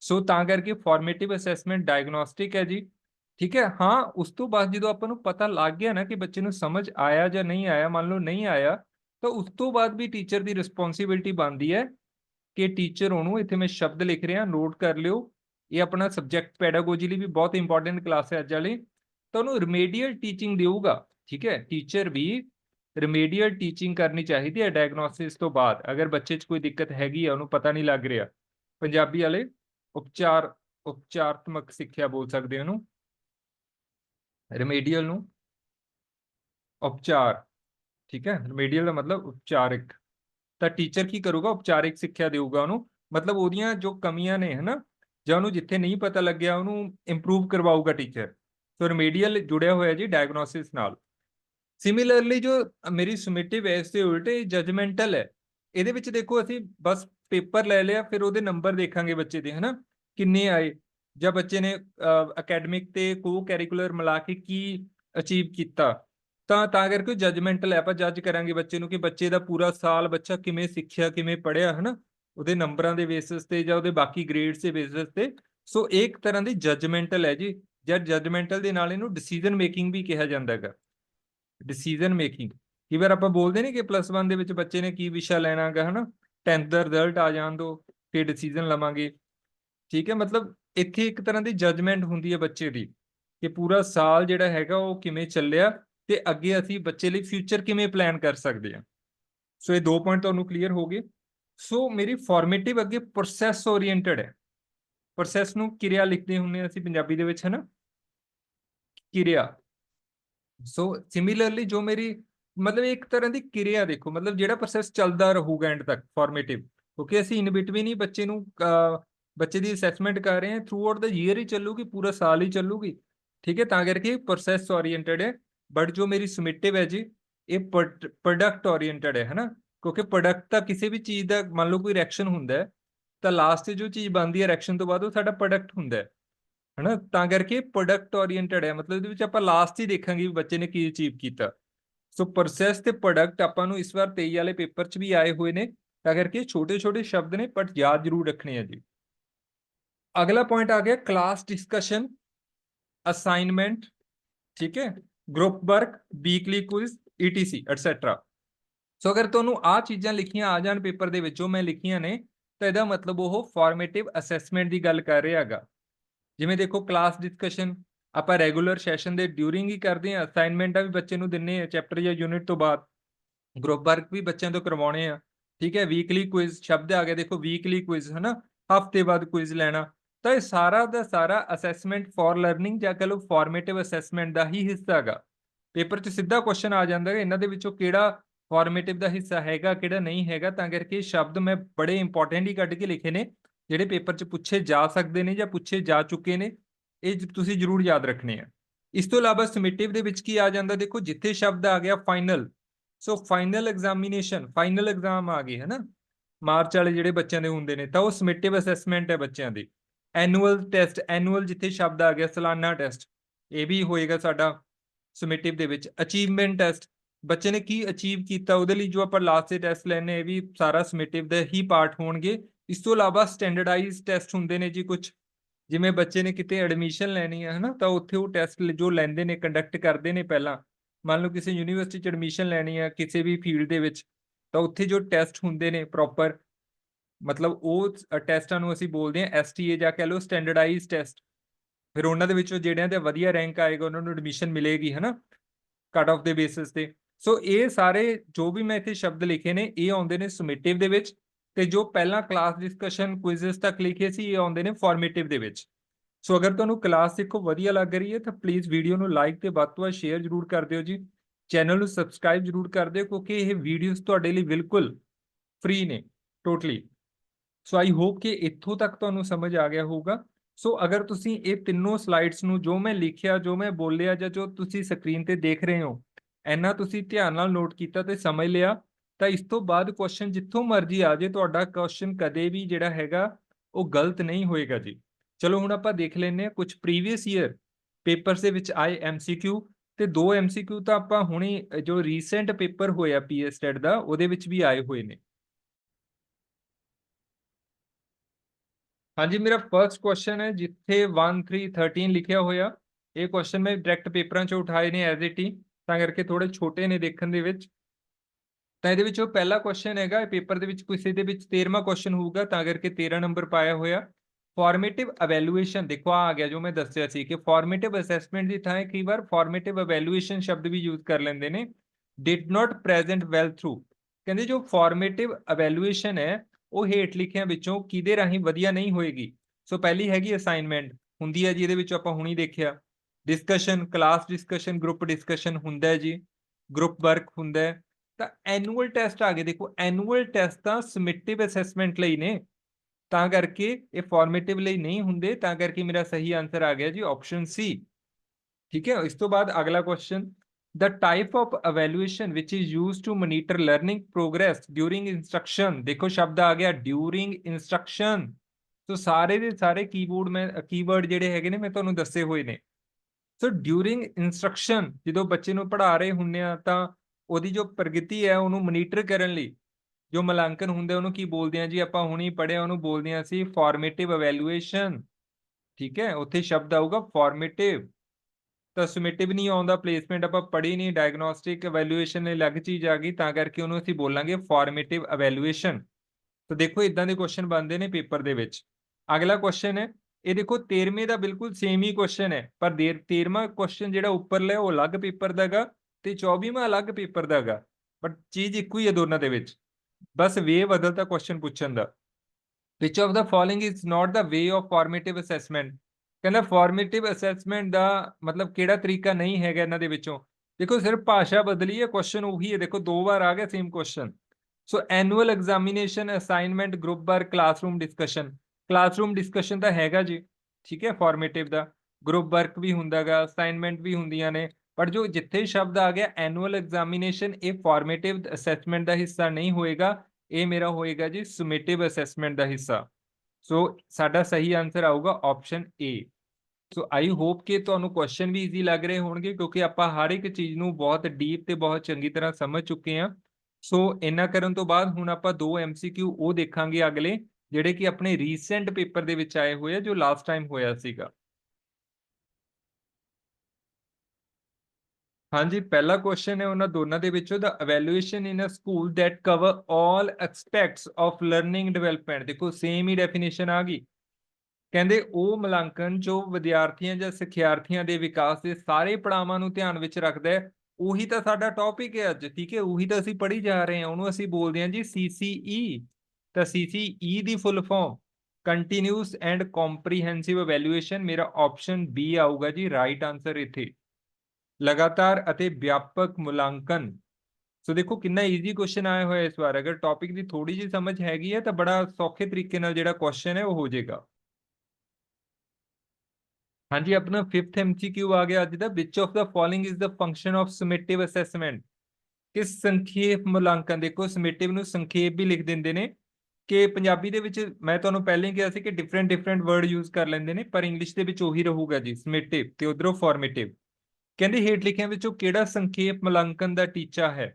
ਸੋ ਤਾਂ ਕਰਕੇ ਫਾਰਮੇਟਿਵ ਅਸੈਸਮੈਂਟ ਡਾਇਗਨੋਸਟਿਕ ਹੈ ਜੀ। ਠੀਕ ਹੈ? ਹਾਂ, ਉਸ ਤੋਂ ਬਾਅਦ ਜਦੋਂ ਆਪਾਂ ਨੂੰ ਪਤਾ ਲੱਗ ਗਿਆ ਨਾ ਕਿ ਬੱਚੇ ਨੂੰ ਸਮਝ ਆਇਆ ਜਾਂ ਨਹੀਂ ਆਇਆ, ਮੰਨ ਲਓ ਨਹੀਂ ਆਇਆ, ਤਾਂ ਉਸ ਤੋਂ ਬਾਅਦ ਵੀ ਟੀਚਰ ਦੀ ਰਿਸਪੌਂਸਿਬਿਲਟੀ ਬਣਦੀ ਹੈ ਕਿ ਟੀਚਰ ਉਹਨੂੰ ਇੱਥੇ ਮੈਂ ਸ਼ਬਦ ਲਿਖ ਰਿਹਾ ਨੋਟ ਕਰ ਲਿਓ। ਇਹ ਆਪਣਾ ਸਬਜੈਕਟ ਪੈਡਾਗੋਜੀ ਲਈ ਵੀ ਬਹੁਤ ਇੰਪੋਰਟੈਂਟ ਕਲਾਸ ਹੈ ਅੱਜ ਵਾਲੀ। ਤਾਂ ਉਹਨੂੰ ਰਿਮੇਡੀਅਲ ਟੀਚਿੰਗ ਦੇਊਗਾ, ਠੀਕ ਹੈ? ਟੀਚਰ ਵੀ ਰਿਮੇਡੀਅਲ ਟੀਚਿੰਗ ਕਰਨੀ ਚਾਹੀਦੀ ਹੈ ਡਾਇਗਨੋਸਿਸ ਤੋਂ ਬਾਅਦ। ਅਗਰ ਬੱਚੇ 'ਚ ਕੋਈ ਦਿੱਕਤ ਹੈਗੀ ਆ, ਉਹਨੂੰ ਪਤਾ ਨਹੀਂ ਲੱਗ ਰਿਹਾ। ਪੰਜਾਬੀ ਵਾਲੇ ਉਪਚਾਰ, ਉਪਚਾਰਤਮਕ ਸਿੱਖਿਆ ਬੋਲ ਸਕਦੇ ਉਹਨੂੰ ਰਿਮੇਡੀਅਲ ਨੂੰ ਉਪਚਾਰ, ਠੀਕ ਹੈ? ਰਿਮੇਡੀਅਲ ਦਾ ਮਤਲਬ ਉਪਚਾਰਿਕ। ਤਾਂ ਟੀਚਰ ਕੀ ਕਰੂਗਾ? ਉਪਚਾਰਿਕ ਸਿੱਖਿਆ ਦੇਊਗਾ ਉਹਨੂੰ। ਮਤਲਬ ਉਹਦੀਆਂ ਜੋ ਕਮੀਆਂ ਨੇ, ਹਨਾ, ਜਾਂ ਉਹਨੂੰ ਜਿੱਥੇ ਨਹੀਂ ਪਤਾ ਲੱਗਿਆ, ਉਹਨੂੰ ਇੰਪਰੂਵ ਕਰਵਾਊਗਾ ਟੀਚਰ ਸੋ ਰਿਮੇਡੀਅਲ ਜੁੜਿਆ ਹੋਇਆ ਜੀ ਡਾਇਗਨੋਸਿਸ ਨਾਲ। ਸਿਮਿਲਰਲੀ ਜੋ ਮੇਰੀ ਸਮਿਟਿਵ ਹੈ, ਇਸ ਦੇ ਉਲਟੇ ਜਜਮੈਂਟਲ ਹੈ। ਇਹਦੇ ਵਿੱਚ ਦੇਖੋ ਅਸੀਂ ਬਸ ਪੇਪਰ ਲੈ ਲਿਆ, ਫਿਰ ਉਹਦੇ ਨੰਬਰ ਦੇਖਾਂਗੇ ਬੱਚੇ ਦੇ, ਹਨਾ, ਕਿੰਨੇ ਆਏ। ਜਾਂ ਬੱਚੇ ਨੇ ਅਕੈਡਮਿਕ ਤੇ ਕੋ ਕੈਰੀਕੂਲਰ ਮਿਲਾ ਕੇ ਕੀ ਅਚੀਵ ਕੀਤਾ। ਤਾਂ ਤਾਂ ਕਰਕੇ ਜਜਮੈਂਟਲ ਹੈ, ਆਪਾਂ ਜੱਜ ਕਰਾਂਗੇ ਬੱਚੇ ਨੂੰ ਕਿ ਬੱਚੇ ਦਾ ਪੂਰਾ ਸਾਲ ਬੱਚਾ ਕਿਵੇਂ ਸਿੱਖਿਆ, ਕਿਵੇਂ ਪੜ੍ਹਿਆ, ਹਨਾ? ਉਹਦੇ ਨੰਬਰਾਂ ਦੇ ਬੇਸਿਸ ਤੇ ਜਾਂ ਉਹਦੇ ਬਾਕੀ ਗ੍ਰੇਡਸ ਦੇ ਬੇਸਿਸ ਤੇ। ਸੋ ਇੱਕ ਤਰ੍ਹਾਂ ਦੀ ਜਜਮੈਂਟਲ ਹੈ ਜੀ। ਜਾਂ ਜਜਮੈਂਟਲ ਦੇ ਨਾਲ ਇਹਨੂੰ ਡਿਸੀਜਨ ਮੇਕਿੰਗ ਵੀ ਕਿਹਾ ਜਾਂਦਾ ਹੈਗਾ। ਡਿਸੀਜਨ ਮੇਕਿੰਗ ਕਈ ਵਾਰ ਆਪਾਂ ਬੋਲਦੇ ਨੇ ਕਿ ਪਲੱਸ 1 ਦੇ ਵਿੱਚ ਬੱਚੇ ਨੇ ਕੀ ਵਿਸ਼ਾ ਲੈਣਾਗਾ ਹਨਾ? 10th ਦਾ ਰਿਜ਼ਲਟ ਆ ਜਾਣ ਦੋ, ਫਿਰ ਡਿਸੀਜਨ ਲਵਾਂਗੇ। ਠੀਕ ਹੈ, ਮਤਲਬ ਇੱਥੇ ਇੱਕ ਤਰ੍ਹਾਂ ਦੀ ਜਜਮੈਂਟ ਹੁੰਦੀ ਹੈ ਬੱਚੇ ਦੀ ਕਿ ਪੂਰਾ ਸਾਲ ਜਿਹੜਾ ਹੈਗਾ ਉਹ ਕਿਵੇਂ ਚੱਲਿਆ ਤੇ ਅੱਗੇ ਅਸੀਂ ਬੱਚੇ ਲਈ ਫਿਊਚਰ ਕਿਵੇਂ ਪਲਾਨ ਕਰ ਸਕਦੇ ਹਾਂ? ਸੋ ਇਹ ਦੋ ਪੁਆਇੰਟ ਤੁਹਾਨੂੰ ਕਲੀਅਰ ਹੋ ਗਏ। ਸੋ ਮੇਰੀ ਫਾਰਮੇਟਿਵ ਅੱਗੇ ਪ੍ਰੋਸੈਸ ਓਰੀਐਂਟਡ ਹੈ। ਪ੍ਰੋਸੈਸ ਨੂੰ ਕਿਰਿਆ ਲਿਖਦੇ ਹੁੰਨੇ ਅਸੀਂ ਪੰਜਾਬੀ ਦੇ ਵਿੱਚ, ਹਨਾ? ਕਿਰਿਆ। ਸੋ ਸਿਮਿਲਰਲੀ ਜੋ ਮੇਰੀ, ਮਤਲਬ ਇੱਕ ਤਰ੍ਹਾਂ ਦੀ ਕਿਰਿਆ ਦੇਖੋ, ਮਤਲਬ ਜਿਹੜਾ ਪ੍ਰੋਸੈਸ ਚੱਲਦਾ ਰਹੂਗਾ ਐਂਡ ਤੱਕ ਫਾਰਮੇਟਿਵ ਓਕੇ ਅਸੀਂ ਇਨ ਬਿਟਵੀਨ ਹੀ ਬੱਚੇ ਨੂੰ ਬੱਚੇ ਦੀ ਅਸੈਸਮੈਂਟ ਕਰ ਰਹੇ ਹਾਂ। ਥਰੂ ਆਊਟ ਦਾ ਈਅਰ ਹੀ ਚੱਲੂਗੀ, ਪੂਰਾ ਸਾਲ ਹੀ ਚੱਲੂਗੀ। ਠੀਕ ਹੈ? ਤਾਂ ਕਰਕੇ ਪ੍ਰੋਸੈਸ ਓਰੀਐਂਟਡ ਹੈ। ਬਟ ਜੋ ਮੇਰੀ ਸਮਿਟਿਵ ਹੈ ਜੀ ਇਹ ਪ੍ਰੋਡਕਟ ਓਰੀਐਂਟਡ ਹੈ ਹਨਾ ਕਿਉਂਕਿ ਪ੍ਰੋਡਕਟ ਤਾਂ ਕਿਸੇ ਵੀ ਚੀਜ਼ ਦਾ ਮੰਨ ਲਓ ਕੋਈ ਰਿਐਕਸ਼ਨ ਹੁੰਦਾ ਹੈ ਤਾਂ ਲਾਸਟ ਤੇ ਜੋ ਚੀਜ਼ ਬਣਦੀ ਹੈ ਰਿਐਕਸ਼ਨ ਤੋਂ ਬਾਅਦ ਉਹ ਸਾਡਾ ਪ੍ਰੋਡਕਟ ਹੁੰਦਾ ਹੈ ਹਨਾ ਤਾਂ ਕਰਕੇ ਪ੍ਰੋਡਕਟ ਓਰੀਐਂਟਡ ਹੈ ਮਤਲਬ ਇਹਦੇ ਵਿੱਚ ਆਪਾਂ ਲਾਸਟ ਹੀ ਦੇਖਾਂਗੇ ਵੀ ਬੱਚੇ ਨੇ ਕੀ ਅਚੀਵ ਕੀਤਾ ਸੋ ਪ੍ਰੋਸੈਸ ਤੇ ਪ੍ਰੋਡਕਟ ਆਪਾਂ ਨੂੰ ਇਸ ਵਾਰ 23 ਵਾਲੇ ਪੇਪਰ 'ਚ ਵੀ ਆਏ ਹੋਏ ਨੇ ਤਾਂ ਕਰਕੇ ਛੋਟੇ ਛੋਟੇ ਸ਼ਬਦ ਨੇ ਬਟ ਯਾਦ ਜ਼ਰੂਰ ਰੱਖਣੇ ਆ ਜੀ ਅਗਲਾ ਪੁਆਇੰਟ ਆ ਗਿਆ ਕਲਾਸ ਡਿਸਕਸ਼ਨ ਅਸਾਈਨਮੈਂਟ ਠੀਕ ਹੈ group work weekly quiz ETC et cetera so ਅਗਰ ਤੁਹਾਨੂੰ ਆ ਚੀਜ਼ਾਂ ਲਿਖੀਆਂ ਆ ਜਾਣ ਪੇਪਰ ਦੇ ਵਿੱਚੋਂ ਮੈਂ ਲਿਖੀਆਂ ਨੇ, ਤਾਂ ਇਹਦਾ ਮਤਲਬ ਉਹ ਫਾਰਮੇਟਿਵ ਅਸੈਸਮੈਂਟ ਦੀ ਗੱਲ ਕਰ ਰਿਹਾ ਹੈਗਾ। ਜਿਵੇਂ ਦੇਖੋ ਕਲਾਸ ਡਿਸਕਸ਼ਨ ਆਪਾਂ ਰੈਗੂਲਰ ਸੈਸ਼ਨ ਦੇ ਡਿਊਰਿੰਗ ਹੀ ਕਰਦੇ ਆ ਅਸਾਈਨਮੈਂਟਾਂ ਵੀ ਬੱਚੇ ਨੂੰ ਦਿੰਨੇ ਆ ਚੈਪਟਰ ਜਾਂ ਯੂਨਿਟ ਤੋਂ ਬਾਅਦ। ਗਰੁੱਪ ਵਰਕ ਵੀ ਬੱਚਿਆਂ ਤੋਂ ਕਰਵਾਉਣੇ ਆ, ਠੀਕ ਹੈ ਵੀਕਲੀ ਕੁਇਜ਼ ਸ਼ਬਦ ਆ ਗਿਆ ਦੇਖੋ ਵੀਕਲੀ ਕੁਇਜ਼ ਹਨਾ? ਹਫ਼ਤੇ ਬਾਅਦ ਕੁਇਜ਼ ਲੈਣਾ। ਤਾਂ ਇਹ ਸਾਰਾ ਦਾ ਸਾਰਾ ਅਸੈਸਮੈਂਟ ਫॉर ਲਰਨਿੰਗ ਜਾਂ ਕਹ ਲਓ ਫਾਰਮੇਟਿਵ ਅਸੈਸਮੈਂਟ ਦਾ ਹੀ ਹਿੱਸਾ ਹੈਗਾ। ਪੇਪਰ 'ਚ ਸਿੱਧਾ ਕੁਐਸਚਨ ਆ ਜਾਂਦਾ ਹੈ ਇਹਨਾਂ ਦੇ ਵਿੱਚੋਂ ਕਿਹੜਾ ਫਾਰਮੇਟਿਵ ਦਾ ਹਿੱਸਾ ਹੈਗਾ, ਕਿਹੜਾ ਨਹੀਂ ਹੈਗਾ, ਤਾਂ ਕਰਕੇ ਸ਼ਬਦ ਮੈਂ ਬੜੇ ਇੰਪੋਰਟੈਂਟ ਹੀ ਕੱਢ ਕੇ ਲਿਖੇ ਨੇ, ਜਿਹੜੇ ਪੇਪਰ 'ਚ ਪੁੱਛੇ ਜਾ ਸਕਦੇ ਨੇ ਜਾਂ ਪੁੱਛੇ ਜਾ ਚੁੱਕੇ ਨੇ, ਇਹ ਤੁਸੀਂ ਜ਼ਰੂਰ ਯਾਦ ਰੱਖਣੇ ਆ। ਇਸ ਤੋਂ ਇਲਾਵਾ ਸਮਿਟਿਵ ਦੇ ਵਿੱਚ ਕੀ ਆ ਜਾਂਦਾ ਦੇਖੋ, ਜਿੱਥੇ ਸ਼ਬਦ ਆ ਗਿਆ final so final examination final exam ਆ ਗਏ ਨਾ ਮਾਰਚ ਵਾਲੇ ਜਿਹੜੇ ਬੱਚਿਆਂ ਦੇ ਹੁੰਦੇ ਨੇ, ਤਾਂ ਉਹ ਸਮਿਟਿਵ ਅਸੈਸਮੈਂਟ ਹੈ ਬੱਚਿਆਂ ਦੀ। ਐਨੂਅਲ ਟੈਸਟ, ਐਨੂਅਲ ਜਿੱਥੇ ਸ਼ਬਦ ਆ ਗਿਆ, ਸਾਲਾਨਾ ਟੈਸਟ। ਇਹ ਵੀ ਹੋਏਗਾ ਸਾਡਾ ਸਮਿਟਿਵ ਦੇ ਵਿੱਚ। ਅਚੀਵਮੈਂਟ ਟੈਸਟ ਬੱਚੇ ਨੇ ਕੀ ਅਚੀਵ ਕੀਤਾ, ਉਹਦੇ ਲਈ ਜੋ ਆਪਾਂ ਲਾਸਟ ਦੇ ਟੈਸਟ ਲੈਣੇ ਇਹ ਵੀ ਸਾਰਾ ਸਮਿਟਿਵ ਦੇ ਹੀ ਪਾਰਟ ਹੋਣਗੇ। ਇਸ ਤੋਂ ਇਲਾਵਾ ਸਟੈਂਡਰਡਾਈਜ਼ ਟੈਸਟ ਹੁੰਦੇ ਨੇ ਜੀ ਕੁਝ ਜਿਵੇਂ ਬੱਚੇ ਨੇ ਕਿਤੇ ਐਡਮਿਸ਼ਨ ਲੈਣੀ ਹੈ ਹਨਾ, ਤਾਂ ਉੱਥੇ ਉਹ ਟੈਸਟ ਜੋ ਲੈਂਦੇ ਨੇ ਕੰਡਕਟ ਕਰਦੇ ਨੇ ਪਹਿਲਾਂ। ਮੰਨ ਲਓ ਕਿਸੇ ਯੂਨੀਵਰਸਿਟੀ 'ਚ ਐਡਮਿਸ਼ਨ ਲੈਣੀ ਹੈ ਕਿਸੇ ਵੀ ਫੀਲਡ ਦੇ ਵਿੱਚ, ਤਾਂ ਉੱਥੇ ਜੋ ਟੈਸਟ ਹੁੰਦੇ ਨੇ ਪ੍ਰੋਪਰ ਮਤਲਬ ਉਹ ਟੈਸਟਾਂ ਨੂੰ ਅਸੀਂ ਬੋਲਦੇ ਹਾਂ ਐਸਟੀਏ ਜਾਂ ਕਹ ਲਓ ਸਟੈਂਡਰਡਾਈਜ਼ ਟੈਸਟ। ਫਿਰ ਉਹਨਾਂ ਦੇ ਵਿੱਚੋਂ ਜਿਹੜਿਆਂ ਦੇ ਵਧੀਆ ਰੈਂਕ ਆਏਗਾ ਉਹਨਾਂ ਨੂੰ ਐਡਮਿਸ਼ਨ ਮਿਲੇਗੀ, ਹਨਾ? ਕੱਟ ਆਫ ਦੇ ਬੇਸਿਸ ਤੇ। ਸੋ ਇਹ ਸਾਰੇ ਜੋ ਵੀ ਮੈਂ ਇੱਥੇ ਸ਼ਬਦ ਲਿਖੇ ਨੇ, ਇਹ ਆਉਂਦੇ ਨੇ ਸਮੇਟਿਵ ਦੇ ਵਿੱਚ ਤੇ ਜੋ ਪਹਿਲਾਂ ਕਲਾਸ ਡਿਸਕਸ਼ਨ ਕੁਇਜ਼ਸ ਤੱਕ ਲਿਖੇ ਸੀ, ਇਹ ਆਉਂਦੇ ਨੇ ਫਾਰਮੇਟਿਵ ਦੇ ਵਿੱਚ। ਸੋ ਅਗਰ ਤੁਹਾਨੂੰ ਕਲਾਸ ਸਿੱਖੋ ਵਧੀਆ ਲੱਗ ਰਹੀ ਹੈ ਤਾਂ ਪਲੀਜ਼ ਵੀਡੀਓ ਨੂੰ ਲਾਈਕ ਤੇ ਵੱਧ ਤੋਂ ਵੱਧ ਸ਼ੇਅਰ ਜ਼ਰੂਰ ਕਰ ਦਿਓ ਜੀ। ਚੈਨਲ ਨੂੰ ਸਬਸਕ੍ਰਾਈਬ ਜ਼ਰੂਰ ਕਰ ਦਿਓ ਕਿਉਂਕਿ ਇਹ ਵੀਡੀਓਜ਼ ਤੁਹਾਡੇ ਲਈ ਬਿਲਕੁਲ ਫ੍ਰੀ ਨੇ, ਟੋਟਲੀ। ਸੋ ਆਈ ਹੋਪ ਕਿ ਇੱਥੋਂ ਤੱਕ ਤੁਹਾਨੂੰ ਸਮਝ ਆ ਗਿਆ ਹੋਊਗਾ। ਸੋ ਅਗਰ ਤੁਸੀਂ ਇਹ ਤਿੰਨੋਂ ਸਲਾਈਡਸ ਨੂੰ ਜੋ ਮੈਂ ਲਿਖਿਆ, ਜੋ ਮੈਂ ਬੋਲਿਆ ਜਾਂ ਜੋ ਤੁਸੀਂ ਸਕਰੀਨ ਤੇ ਦੇਖ ਰਹੇ ਹੋ ਐਨਾ ਤੁਸੀਂ ਧਿਆਨ ਨਾਲ ਨੋਟ ਕੀਤਾ ਤੇ ਸਮਝ ਲਿਆ, ਤਾਂ ਇਸ ਤੋਂ ਬਾਅਦ ਕੁਐਸਚਨ ਜਿੱਥੋਂ ਮਰਜ਼ੀ ਆ ਜੇ ਤੁਹਾਡਾ ਕੁਐਸਚਨ ਕਦੇ ਵੀ ਜਿਹੜਾ ਹੈਗਾ, ਉਹ ਗਲਤ ਨਹੀਂ ਹੋਏਗਾ ਜੀ। ਚਲੋ, ਹੁਣ ਆਪਾਂ ਦੇਖ ਲੈਂਦੇ ਹਾਂ ਕੁਝ ਪ੍ਰੀਵੀਅਸ ਈਅਰ ਪੇਪਰਸ ਦੇ ਵਿੱਚ ਆਏ ਐਮਸੀਕਿਊ ਤੇ ਦੋ ਐਮਸੀਕਿਊ ਤਾਂ ਆਪਾਂ ਹੁਣੇ ਜੋ ਰੀਸੈਂਟ ਪੇਪਰ ਹੋਇਆ ਪੀਐਸਟੈਟ ਦਾ, ਉਹਦੇ ਵਿੱਚ ਵੀ ਆਏ ਹੋਏ ਨੇ। ਹਾਂਜੀ, ਮੇਰਾ ਫਰਸਟ ਕੁਐਸਚਨ ਹੈ, ਜਿੱਥੇ 1 3 13 ਲਿਖਿਆ ਹੋਇਆ, ਇਹ ਕੁਐਸਚਨ ਮੈਂ ਡਾਇਰੈਕਟ ਪੇਪਰਾਂ 'ਚੋਂ ਉਠਾਏ ਨੇ ਐਜ਼ ਇਟ ਹੀ ਤਾਂ ਕਰਕੇ ਥੋੜੇ ਛੋਟੇ ਨੇ ਦੇਖਣ ਦੇ ਵਿੱਚ। ਤਾਂ ਇਹਦੇ ਵਿੱਚ ਉਹ ਪਹਿਲਾ ਕੁਐਸਚਨ ਹੈਗਾ, ਇਹ ਪੇਪਰ ਦੇ ਵਿੱਚ ਕਿਸੇ ਦੇ ਵਿੱਚ 13ਵਾਂ ਕੁਐਸਚਨ ਹੋਊਗਾ, ਤਾਂ ਕਰਕੇ 13 ਨੰਬਰ ਪਾਇਆ ਹੋਇਆ। ਫਾਰਮੇਟਿਵ ਇਵੈਲੂਏਸ਼ਨ ਦੇਖੋ ਆਹ ਆ ਗਿਆ ਜੋ ਮੈਂ ਦੱਸਿਆ ਸੀ ਕਿ ਫਾਰਮੇਟਿਵ ਅਸੈਸਮੈਂਟ ਦੀ ਥਾਂ ਕਈ ਵਾਰ ਫਾਰਮੇਟਿਵ ਇਵੈਲੂਏਸ਼ਨ ਸ਼ਬਦ ਵੀ ਯੂਜ਼ ਕਰ ਲੈਂਦੇ ਨੇ। Did not present well through ਕਹਿੰਦੇ ਜੋ ਫਾਰਮੇਟਿਵ ਇਵੈਲੂਏਸ਼ਨ ਹੈ ਉਹ ਹੇਠ ਲਿਖਿਆਂ ਵਿੱਚੋਂ ਕਿਹਦੇ ਰਾਹੀਂ ਵਧੀਆ ਨਹੀਂ ਹੋਏਗੀ? ਸੋ ਪਹਿਲੀ ਹੈਗੀ ਅਸਾਈਨਮੈਂਟ ਹੁੰਦੀ ਹੈ ਜੀ, ਇਹਦੇ ਵਿੱਚ ਆਪਾਂ ਹੁਣੀ ਦੇਖਿਆ। Discussion class discussion group discussion ਹੁੰਦਾ ਹੈ ਜੀ। ਗਰੁੱਪ ਵਰਕ ਹੁੰਦਾ ਹੈ। ਤਾਂ ਐਨੂਅਲ ਟੈਸਟ ਆ ਗਏ। ਦੇਖੋ ਐਨੂਅਲ ਟੈਸਟ ਤਾਂ ਸਮਿਟਿਵ ਅਸੈਸਮੈਂਟ ਲਈ ਨੇ। ਤਾਂ ਕਰਕੇ ਇਹ ਫਾਰਮੇਟਿਵ ਲਈ ਨਹੀਂ ਹੁੰਦੇ। ਤਾਂ ਕਰਕੇ ਮੇਰਾ ਸਹੀ ਆਨਸਰ ਆ ਗਿਆ ਜੀ ਆਪਸ਼ਨ ਸੀ ਠੀਕ ਹੈ? ਇਸ ਤੋਂ ਬਾਅਦ ਅਗਲਾ question the type of evaluation which is used to monitor learning progress during instruction. ਦੇਖੋ ਸ਼ਬਦ ਆ ਗਿਆ during instruction. ਸੋ ਸਾਰੇ ਦੇ ਸਾਰੇ ਕੀਬੋਰਡ ਮੈਂ ਕੀਵਰਡ ਜਿਹੜੇ ਹੈਗੇ ਨੇ ਮੈਂ ਤੁਹਾਨੂੰ ਦੱਸੇ ਹੋਏ ਨੇ ਸੋ ਡਿਊਰਿੰਗ ਇਨਸਟਰਕਸ਼ਨ ਜਦੋਂ ਬੱਚੇ ਨੂੰ ਪੜ੍ਹਾ ਰਹੇ ਹੁੰਨੇ ਆ ਤਾਂ ਉਹਦੀ ਜੋ ਪ੍ਰਗਤੀ ਹੈ ਉਹਨੂੰ ਮੋਨੀਟਰ ਕਰਨ ਲਈ ਜੋ ਮੁਲਾਂਕਣ ਹੁੰਦੇ ਉਹਨੂੰ ਕੀ ਬੋਲਦੇ ਆ ਜੀ ਆਪਾਂ ਹੁਣੀ ਪੜ੍ਹਿਆ ਉਹਨੂੰ ਬੋਲਦੇ ਆ ਸੀ ਫਾਰਮੇਟਿਵ ਇਵੈਲੂਏਸ਼ਨ ਠੀਕ ਹੈ ਉੱਥੇ ਸ਼ਬਦ ਆਊਗਾ ਫਾਰਮੇਟਿਵ ਤਾਂ ਸਮਿਟਿਵ ਨਹੀਂ ਆਉਂਦਾ ਪਲੇਸਮੈਂਟ ਆਪਾਂ ਪੜ੍ਹੀ ਨਹੀਂ ਡਾਇਗਨੋਸਟਿਕ ਇਵੈਲੂਏਸ਼ਨ ਲਈ ਅਲੱਗ ਚੀਜ਼ ਆ ਗਈ, ਤਾਂ ਕਰਕੇ ਉਹਨੂੰ ਅਸੀਂ ਬੋਲਾਂਗੇ ਫਾਰਮੇਟਿਵ ਇਵੈਲੂਏਸ਼ਨ ਤਾਂ ਦੇਖੋ ਇਦਾਂ ਦੇ ਕੁਐਸਚਨ ਬਣਦੇ ਨੇ ਪੇਪਰ ਦੇ ਵਿੱਚ। ਅਗਲਾ ਕੁਐਸਚਨ ਹੈ, ਇਹ ਦੇਖੋ 13ਵੇਂ ਦਾ ਬਿਲਕੁਲ ਸੇਮ ਹੀ ਕੁਐਸਚਨ ਹੈ, ਪਰ 13ਵਾਂ ਕੁਐਸਚਨ ਜਿਹੜਾ ਉੱਪਰ ਲਿਆ ਉਹ ਅਲੱਗ ਪੇਪਰ ਦਾਗਾ ਤੇ 24ਵਾਂ ਅਲੱਗ ਪੇਪਰ ਦਾਗਾ ਬਟ ਚੀਜ਼ ਇੱਕੋ ਹੀ ਹੈ ਦੋਨਾਂ ਦੇ ਵਿੱਚ। ਬਸ ਵੇ ਬਦਲਤਾ ਕੁਐਸਚਨ ਪੁੱਛਣ ਦਾ। which of the following is not the way of formative assessment? ਕਹਿੰਦਾ formative ਅਸੈਸਮੈਂਟ ਦਾ ਮਤਲਬ ਕਿਹੜਾ ਤਰੀਕਾ ਨਹੀਂ ਹੈਗਾ ਇਹਨਾਂ ਦੇ ਵਿੱਚੋਂ। ਦੇਖੋ ਸਿਰਫ ਭਾਸ਼ਾ ਬਦਲੀ ਹੈ ਕੁਐਸਚਨ ਉਹੀ ਹੈ। ਦੇਖੋ ਦੋ ਵਾਰ ਆ ਗਿਆ same question so annual examination assignment group work classroom discussion classroom discussion ਤਾਂ ਹੈਗਾ ਜੀ, ਠੀਕ ਹੈ ਫਾਰਮੇਟਿਵ ਦਾ। ਗਰੁੱਪ ਵਰਕ ਵੀ ਹੁੰਦਾਗਾ ਅਸਾਈਨਮੈਂਟ ਵੀ ਹੁੰਦੀਆਂ ਨੇ। ਪਰ ਜੋ ਜਿੱਥੇ ਸ਼ਬਦ ਆ ਗਿਆ ਐਨੂਅਲ ਐਗਜ਼ਾਮੀਨੇਸ਼ਨ ਇਹ ਫਾਰਮੇਟਿਵ ਅਸੈਸਮੈਂਟ ਦਾ ਹਿੱਸਾ ਨਹੀਂ ਹੋਏਗਾ। ਇਹ ਮੇਰਾ ਹੋਏਗਾ ਜੀ ਸੁਮੇਟਿਵ ਅਸੈਸਮੈਂਟ ਦਾ ਹਿੱਸਾ। ਸੋ ਸਾਡਾ ਸਹੀ ਆਨਸਰ ਆਊਗਾ option A so I hope ਕਿ ਤੁਹਾਨੂੰ ਕੁਐਸਚਨ ਵੀ ਈਜ਼ੀ ਲੱਗ ਰਹੇ ਹੋਣਗੇ ਕਿਉਂਕਿ ਆਪਾਂ ਹਰ ਇੱਕ ਚੀਜ਼ ਨੂੰ ਬਹੁਤ ਡੀਪ ਤੇ ਬਹੁਤ ਚੰਗੀ ਤਰ੍ਹਾਂ ਸਮਝ ਚੁੱਕੇ ਹਾਂ। ਸੋ ਇੰਨਾ ਕਰਨ ਤੋਂ ਬਾਅਦ ਹੁਣ ਆਪਾਂ ਦੋ ਐਮਸੀਕਿਊ ਉਹ ਦੇਖਾਂਗੇ ਅਗਲੇ, ਜਿਹੜੇ ਕਿ ਆਪਣੇ ਰੀਸੈਂਟ ਪੇਪਰ ਦੇ ਵਿੱਚ ਆਏ ਹੋਏ ਆ, ਜੋ ਲਾਸਟ ਟਾਈਮ ਹੋਇਆ ਸੀਗਾ। ਹਾਂਜੀ, ਪਹਿਲਾ ਕੁਐਸਚਨ ਹੈ ਉਹਨਾਂ ਦੋਨਾਂ ਦੇ ਵਿੱਚੋਂ ਦਾ evaluation in a school that cover all aspects of learning development ਦੇਖੋ ਸੇਮ ਹੀ ਡੈਫੀਨੇਸ਼ਨ ਆ ਗਈ। ਕਹਿੰਦੇ ਉਹ ਮੁਲਾਂਕਣ ਜੋ ਵਿਦਿਆਰਥੀਆਂ ਜਾਂ ਸਿੱਖਿਆਰਥੀਆਂ ਦੇ ਵਿਕਾਸ ਦੇ ਸਾਰੇ ਪੜਾਵਾਂ ਨੂੰ ਧਿਆਨ ਵਿੱਚ ਰੱਖਦਾ ਹੈ, ਉਹੀ ਤਾਂ ਸਾਡਾ ਟੌਪਿਕ ਹੈ ਅੱਜ, ਠੀਕ ਹੈ? ਉਹੀ ਤਾਂ ਅਸੀਂ ਪੜ੍ਹੀ ਜਾ ਰਹੇ ਹਾਂ, ਉਹਨੂੰ ਅਸੀਂ ਬੋਲਦੇ ਹਾਂ ਜੀ ਸੀਸੀਈ ਤਾਂ CCE the full form continuous and comprehensive evaluation ਮੇਰਾ ਆਪਸ਼ਨ ਬੀ ਆਊਗਾ ਜੀ ਰਾਈਟ ਆਨਸਰ ਇੱਥੇ। ਲਗਾਤਾਰ ਅਤੇ ਵਿਆਪਕ ਮੁਲਾਂਕਣ। ਸੋ ਦੇਖੋ, ਕਿੰਨਾ ਈਜ਼ੀ ਕੁਐਸਚਨ ਆਇਆ ਹੋਇਆ ਇਸ ਵਾਰ। ਅਗਰ ਟੌਪਿਕ ਦੀ ਥੋੜੀ ਜਿਹੀ ਸਮਝ ਹੈਗੀ ਹੈ, ਤਾਂ ਬੜਾ ਸੌਖੇ ਤਰੀਕੇ ਨਾਲ ਜਿਹੜਾ ਕੁਐਸਚਨ ਹੈ, ਉਹ ਹੋ ਜਾਏਗਾ। ਹਾਂਜੀ, ਆਪਣਾ 5th ਐਮਸੀਕਿਊ ਆ ਗਿਆ ਅੱਜ ਦਾ। Which of the following is the function of summative assessment ਕਿਸ ਸੰਖੇਪ ਮੁਲਾਂਕਣ? ਦੇਖੋ ਸਮੇਟਿਵ ਨੂੰ ਸੰਖੇਪ ਵੀ ਲਿਖ ਦਿੰਦੇ ਨੇ ਕਿ ਪੰਜਾਬੀ ਦੇ ਵਿੱਚ ਮੈਂ ਤੁਹਾਨੂੰ ਪਹਿਲਾਂ ਹੀ ਕਿਹਾ ਸੀ ਕਿ ਡਿਫਰੈਂਟ ਡਿਫਰੈਂਟ ਵਰਡ ਯੂਜ਼ ਕਰ ਲੈਂਦੇ ਨੇ, ਪਰ ਇੰਗਲਿਸ਼ ਦੇ ਵਿੱਚ ਉਹੀ ਰਹੂਗਾ ਜੀ ਸਮੇਟਿਵ ਤੇ ਉਧਰੋਂ ਫਾਰਮੇਟਿਵ ਕਹਿੰਦੇ ਹੇਠ ਲਿਖਿਆਂ ਵਿੱਚੋਂ ਕਿਹੜਾ ਸੰਖੇਪ ਮੁਲਾਂਕਣ ਦਾ ਟੀਚਾ ਹੈ?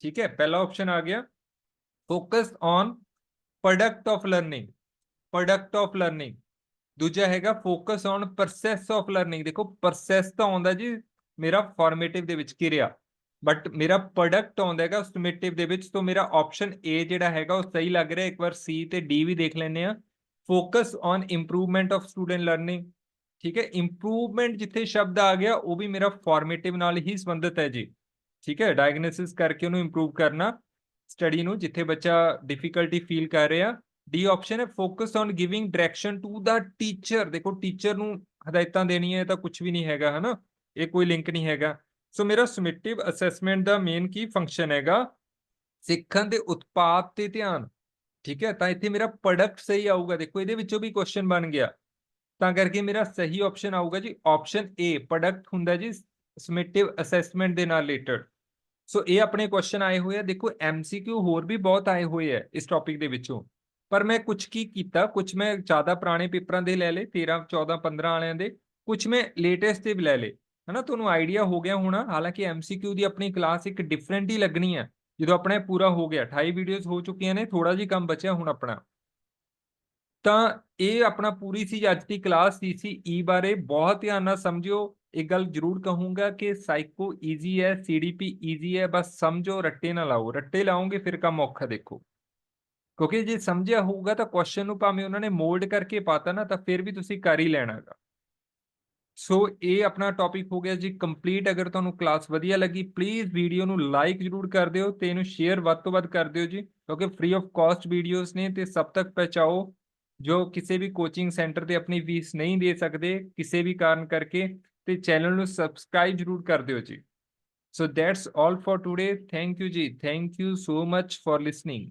ਠੀਕ ਹੈ, ਪਹਿਲਾ ਆਪਸ਼ਨ ਆ ਗਿਆ। Focus on product of learning product of learning ਦੂਜਾ ਹੈਗਾ focus on process of learning ਦੇਖੋ ਪ੍ਰੋਸੈਸ ਤਾਂ ਆਉਂਦਾ ਜੀ, ਮੇਰਾ ਫਾਰਮੇਟਿਵ ਦੇ ਵਿੱਚ ਕਿਰਿਆ। ਬਟ ਮੇਰਾ ਪ੍ਰੋਡਕਟ ਆਉਂਦਾ ਹੈਗਾ ਸਟੀਮੇਟਿਵ ਦੇ ਵਿੱਚ, ਤੋਂ ਮੇਰਾ ਆਪਸ਼ਨ ਏ ਜਿਹੜਾ ਹੈਗਾ, ਉਹ ਸਹੀ ਲੱਗ ਰਿਹਾ। ਇੱਕ ਵਾਰ ਸੀ ਤੇ ਡੀ ਵੀ ਦੇਖ ਲੈਂਦੇ ਆ focus on improvement of student learning ਠੀਕ ਹੈ ਇੰਪਰੂਵਮੈਂਟ ਜਿੱਥੇ ਸ਼ਬਦ ਆ ਗਿਆ, ਉਹ ਵੀ ਮੇਰਾ ਫਾਰਮੇਟਿਵ ਨਾਲ ਹੀ ਸੰਬੰਧਿਤ ਹੈ ਜੀ। ਠੀਕ ਹੈ ਡਾਇਗਨੋਸਿਸ ਕਰਕੇ ਉਹਨੂੰ ਇੰਪਰੂਵ ਕਰਨਾ ਸਟੱਡੀ ਨੂੰ, ਜਿੱਥੇ ਬੱਚਾ ਡਿਫਿਕਲਟੀ ਫੀਲ ਕਰ ਰਿਹਾ। ਡੀ ਆਪਸ਼ਨ ਹੈ focus on giving direction to the teacher ਦੇਖੋ ਟੀਚਰ ਨੂੰ ਹਦਾਇਤਾਂ ਦੇਣੀਆਂ ਤਾਂ ਕੁਝ ਵੀ ਨਹੀਂ ਹੈਗਾ, ਹਨਾ? ਇਹ ਕੋਈ ਲਿੰਕ ਨਹੀਂ ਹੈਗਾ। ਸੋ ਮੇਰਾ ਸਮਿਟਿਵ ਅਸੈਸਮੈਂਟ ਦਾ ਮੇਨ ਕੀ ਫੰਕਸ਼ਨ ਹੈਗਾ? ਸਿੱਖਣ ਦੇ ਉਤਪਾਦ ਤੇ ਧਿਆਨ। ਠੀਕ ਹੈ, ਤਾਂ ਇੱਥੇ ਮੇਰਾ ਪ੍ਰੋਡਕਟ ਸਹੀ ਆਊਗਾ। ਦੇਖੋ, ਇਹਦੇ ਵਿੱਚੋਂ ਵੀ ਕੁਐਸਚਨ ਬਣ ਗਿਆ। ਤਾਂ ਕਰਕੇ ਮੇਰਾ ਸਹੀ ਆਪਸ਼ਨ ਆਊਗਾ ਜੀ ਆਪਸ਼ਨ ਏ ਪ੍ਰੋਡਕਟ ਹੁੰਦਾ ਜੀ ਸਮਿਟਿਵ ਅਸੈਸਮੈਂਟ ਦੇ ਨਾਲ ਰਿਲੇਟਡ ਸੋ ਇਹ ਆਪਣੇ ਕੁਐਸਚਨ ਆਏ ਹੋਏ ਆ, ਦੇਖੋ ਐਮਸੀਕਿਊ ਹੋਰ ਵੀ ਬਹੁਤ ਆਏ ਹੋਏ ਆ ਇਸ ਟੌਪਿਕ ਦੇ ਵਿੱਚੋਂ। ਪਰ ਮੈਂ ਕੁਝ ਕੀ ਕੀਤਾ ਕੁਝ ਮੈਂ ਜ਼ਿਆਦਾ ਪੁਰਾਣੇ ਪੇਪਰਾਂ ਦੇ ਲੈ ਲਏ 13 14 15 ਵਾਲਿਆਂ ਦੇ ਕੁਝ ਮੈਂ ਲੇਟੈਸਟ ਤੇ ਵੀ ਲੈ ਲਏ। ਹਨਾ, ਤੁਹਾਨੂੰ ਆਈਡੀਆ ਹੋ ਗਿਆ ਹੋਣਾ, ਹਾਲਾਂਕਿ ਐਮਸੀਕਿਊ ਦੀ ਆਪਣੀ ਕਲਾਸ ਇੱਕ ਡਿਫਰੈਂਟ ਹੀ ਲੱਗਣੀ ਹੈ ਜਦੋਂ ਆਪਣਾ ਪੂਰਾ ਹੋ ਗਿਆ 28 ਵੀਡੀਓਜ਼ ਹੋ ਚੁੱਕੀਆਂ ਨੇ ਥੋੜਾ ਜਿਹਾ ਕੰਮ ਬਚਿਆ ਹੁਣ ਆਪਣਾ। ਤਾਂ ਇਹ ਆਪਣਾ ਪੂਰੀ ਸੀ ਅੱਜ ਦੀ ਕਲਾਸ ਸੀਸੀਈ e ਬਾਰੇ ਬਹੁਤ ਧਿਆਨ ਨਾਲ ਸਮਝਿਓ। ਇੱਕ ਗੱਲ ਜ਼ਰੂਰ ਕਹੂੰਗਾ ਕਿ ਸਾਈਕੋ ਈਜ਼ੀ ਹੈ ਸੀਡੀਪੀ ਈਜ਼ੀ ਹੈ, ਬਸ ਸਮਝੋ, ਰੱਟੇ ਨਾ ਲਾਓ। ਰੱਟੇ ਲਾਓਗੇ ਫਿਰ ਕੰਮ ਔਖਾ ਦੇਖੋ। ਕਿਉਂਕਿ ਜੇ ਸਮਝਿਆ ਹੋਊਗਾ ਤਾਂ ਕੁਐਸਚਨ ਨੂੰ ਭਾਵੇਂ ਉਹਨਾਂ ਨੇ ਮੋਲਡ ਕਰਕੇ ਪਾਤਾ ਨਾ ਤਾਂ ਫਿਰ ਵੀ ਤੁਸੀਂ ਕਰ ਹੀ ਲੈਣਾਗਾ ਸੋ ਇਹ ਆਪਣਾ ਟੌਪਿਕ ਹੋ ਗਿਆ ਜੀ। ਕੰਪਲੀਟ ਅਗਰ ਤੁਹਾਨੂੰ ਕਲਾਸ ਵਧੀਆ ਲੱਗੀ ਪਲੀਜ਼ ਵੀਡੀਓ ਨੂੰ ਲਾਈਕ ਜ਼ਰੂਰ ਕਰ ਦਿਓ ਤੇ ਇਹਨੂੰ ਸ਼ੇਅਰ ਵੱਧ ਤੋਂ ਵੱਧ ਕਰ ਦਿਓ ਜੀ। ਕਿਉਂਕਿ ਫ੍ਰੀ ਆਫ ਕਾਸਟ ਵੀਡੀਓਜ਼ ਨੇ ਤੇ ਸਭ ਤੱਕ ਪਹੁੰਚਾਓ। ਜੋ ਕਿਸੇ ਵੀ ਕੋਚਿੰਗ ਸੈਂਟਰ ਤੇ ਆਪਣੀ ਫੀਸ ਨਹੀਂ ਦੇ ਸਕਦੇ, ਕਿਸੇ ਵੀ ਕਾਰਨ ਕਰਕੇ, ਤੇ ਚੈਨਲ ਨੂੰ ਸਬਸਕ੍ਰਾਈਬ ਜ਼ਰੂਰ ਕਰ ਦਿਓ ਜੀ। So that's all for today thank you ਜੀ। Thank you so much for listening